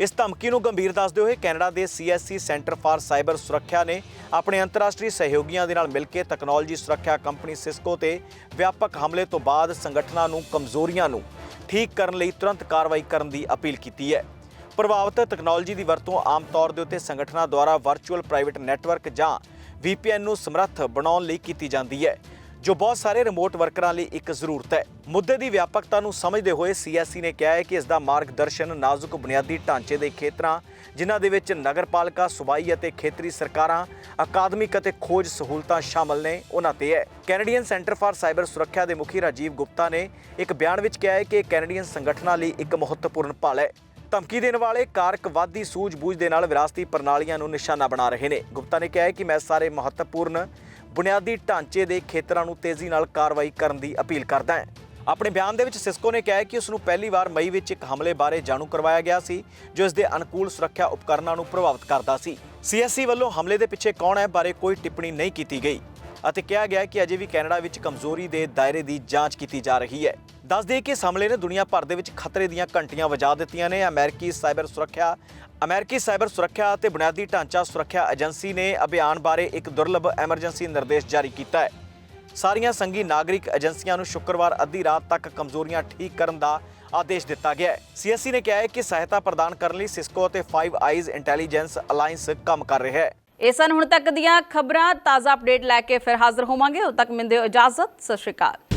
ਇਸ ਧਮਕੀ ਨੂੰ ਗੰਭੀਰ ਦੱਸਦੇ ਹੋਏ ਕੈਨੇਡਾ ਦੇ ਸੀਐਸਸੀ ਸੈਂਟਰ ਫਾਰ ਸਾਈਬਰ ਸੁਰੱਖਿਆ ਨੇ ਆਪਣੇ ਅੰਤਰਰਾਸ਼ਟਰੀ ਸਹਿਯੋਗੀਆਂ ਦੇ ਨਾਲ ਮਿਲ ਕੇ ਤਕਨਾਲੋਜੀ ਸੁਰੱਖਿਆ ਕੰਪਨੀ ਸਿਸਕੋ ਤੇ ਵਿਆਪਕ ਹਮਲੇ ਤੋਂ ਬਾਅਦ ਸੰਗਠਨਾਂ ਨੂੰ ਕਮਜ਼ੋਰੀਆਂ ਨੂੰ ਠੀਕ ਕਰਨ ਲਈ ਤੁਰੰਤ ਕਾਰਵਾਈ ਕਰਨ ਦੀ ਅਪੀਲ ਕੀਤੀ ਹੈ। ਪ੍ਰਭਾਵਿਤ ਤਕਨਾਲੋਜੀ ਦੀ ਵਰਤੋਂ ਆਮ ਤੌਰ ਦੇ ਉੱਤੇ ਸੰਗਠਨਾਂ ਦੁਆਰਾ ਵਰਚੁਅਲ ਪ੍ਰਾਈਵੇਟ ਨੈਟਵਰਕ ਜਾਂ VPN ਨੂੰ ਸਮਰੱਥ ਬਣਾਉਣ ਲਈ ਕੀਤੀ ਜਾਂਦੀ ਹੈ, ਜੋ ਬਹੁਤ ਸਾਰੇ ਰਿਮੋਟ ਵਰਕਰਾਂ ਲਈ ਇੱਕ ਜ਼ਰੂਰਤ ਹੈ। ਮੁੱਦੇ ਦੀ ਵਿਆਪਕਤਾ ਨੂੰ ਸਮਝਦੇ ਹੋਏ ਸੀਐਸਸੀ ਨੇ ਕਿਹਾ ਹੈ ਕਿ ਇਸ ਦਾ ਮਾਰਗਦਰਸ਼ਨ ਨਾਜ਼ੁਕ ਬੁਨਿਆਦੀ ਢਾਂਚੇ ਦੇ ਖੇਤਰਾਂ, ਜਿਨ੍ਹਾਂ ਦੇ ਵਿੱਚ ਨਗਰਪਾਲਿਕਾ, ਸੂਬਾਈ ਅਤੇ ਖੇਤਰੀ ਸਰਕਾਰਾਂ, ਅਕਾਦਮਿਕ ਅਤੇ ਖੋਜ ਸਹੂਲਤਾਂ ਸ਼ਾਮਲ ਨੇ, ਉਹਨਾਂ ਤੇ ਹੈ। ਕੈਨੇਡੀਅਨ ਸੈਂਟਰ ਫਾਰ ਸਾਈਬਰ ਸੁਰੱਖਿਆ ਦੇ ਮੁਖੀ ਰਾਜੀਵ ਗੁਪਤਾ ਨੇ ਇੱਕ ਬਿਆਨ ਵਿੱਚ ਕਿਹਾ ਹੈ ਕਿ ਕੈਨੇਡੀਅਨ ਸੰਗਠਨਾਂ ਲਈ ਇੱਕ ਮਹੱਤਵਪੂਰਨ ਪਲ ਹੈ। ਧਮਕੀ ਦੇਣ ਵਾਲੇ ਕਾਰਕ ਵਾਦੀ ਸੂਝ-ਬੂਝ ਦੇ ਨਾਲ ਵਿਰਾਸਤੀ ਪ੍ਰਣਾਲੀਆਂ ਨੂੰ ਨਿਸ਼ਾਨਾ ਬਣਾ ਰਹੇ ਨੇ। ਗੁਪਤਾ ਨੇ ਕਿਹਾ ਹੈ ਕਿ ਮੈਂ ਸਾਰੇ ਮਹੱਤਵਪੂਰਨ ਬੁਨਿਆਦੀ ਢਾਂਚੇ ਦੇ ਖੇਤਰਾਂ ਨੂੰ ਤੇਜ਼ੀ ਨਾਲ ਕਾਰਵਾਈ ਕਰਨ ਦੀ ਅਪੀਲ ਕਰਦਾ ਹੈ। ਆਪਣੇ ਬਿਆਨ ਦੇ ਵਿੱਚ ਸਿਸਕੋ ਨੇ ਕਿਹਾ ਕਿ ਉਸ ਨੂੰ ਪਹਿਲੀ ਵਾਰ ਮਈ ਵਿੱਚ ਇੱਕ ਹਮਲੇ ਬਾਰੇ ਜਾਣੂ ਕਰਵਾਇਆ ਗਿਆ ਸੀ, ਜੋ ਇਸ ਦੇ ਅਨੁਕੂਲ ਸੁਰੱਖਿਆ ਉਪਕਰਨਾਂ ਨੂੰ ਪ੍ਰਭਾਵਿਤ ਕਰਦਾ ਸੀ। ਸੀਐਸਸੀ ਵੱਲੋਂ ਹਮਲੇ ਦੇ ਪਿੱਛੇ ਕੌਣ ਹੈ ਬਾਰੇ ਕੋਈ ਟਿੱਪਣੀ ਨਹੀਂ ਕੀਤੀ ਗਈ। ਅਤੇ ਕਿਹਾ ਗਿਆ ਕਿ ਅਜੇ ਵੀ ਕੈਨੇਡਾ ਵਿੱਚ ਕਮਜ਼ੋਰੀ ਦੇ ਦਾਇਰੇ ਦੀ ਜਾਂਚ ਕੀਤੀ ਜਾ ਰਹੀ ਹੈ। ਦੱਸ ਦਈਏ ਕਿ ਇਸ ਹਮਲੇ ਨੇ ਦੁਨੀਆ ਭਰ ਦੇ ਵਿੱਚ ਖਤਰੇ ਦੀਆਂ ਘੰਟੀਆਂ ਵਜਾ ਦਿੱਤੀਆਂ ਨੇ। ਅਮਰੀਕੀ ਸਾਈਬਰ ਸੁਰੱਖਿਆ, ਅਮਰੀਕੀ ਸਾਈਬਰ ਸੁਰੱਖਿਆ ਅਤੇ ਬੁਨਿਆਦੀ ਢਾਂਚਾ ਸੁਰੱਖਿਆ ਏਜੰਸੀ ਨੇ ਅਭਿਆਨ ਬਾਰੇ ਇੱਕ ਦੁਰਲੱਭ ਐਮਰਜੈਂਸੀ ਨਿਰਦੇਸ਼ ਜਾਰੀ ਕੀਤਾ ਹੈ। ਸਾਰੀਆਂ ਸੰਘੀ ਨਾਗਰਿਕ ਏਜੰਸੀਆਂ ਨੂੰ ਸ਼ੁੱਕਰਵਾਰ ਅੱਧੀ ਰਾਤ ਤੱਕ ਕਮਜ਼ੋਰੀਆਂ ਠੀਕ ਕਰਨ ਦਾ ਆਦੇਸ਼ ਦਿੱਤਾ ਗਿਆ ਹੈ। ਸੀਐਸਸੀ ਨੇ ਕਿਹਾ ਹੈ ਕਿ ਸਹਾਇਤਾ ਪ੍ਰਦਾਨ ਕਰਨ ਲਈ ਸਿਸਕੋ ਅਤੇ 5 ਆਈਜ਼ ਇੰਟੈਲੀਜੈਂਸ ਅਲਾਈਅੰਸ ਕੰਮ ਕਰ ਰਿਹਾ ਹੈ। ਇਹ ਸਨ ਹੁਣ ਤੱਕ ਦੀਆਂ ਖਬਰਾਂ। ਤਾਜ਼ਾ ਅਪਡੇਟ ਲੈ ਕੇ ਫਿਰ ਹਾਜ਼ਰ ਹੋਵਾਂਗੇ। ਉਦੋਂ ਤੱਕ ਮਿਲਦੇ ਹੋ ਇਜਾਜ਼ਤ। ਸਤਿ ਸ਼੍ਰੀ ਅਕਾਲ।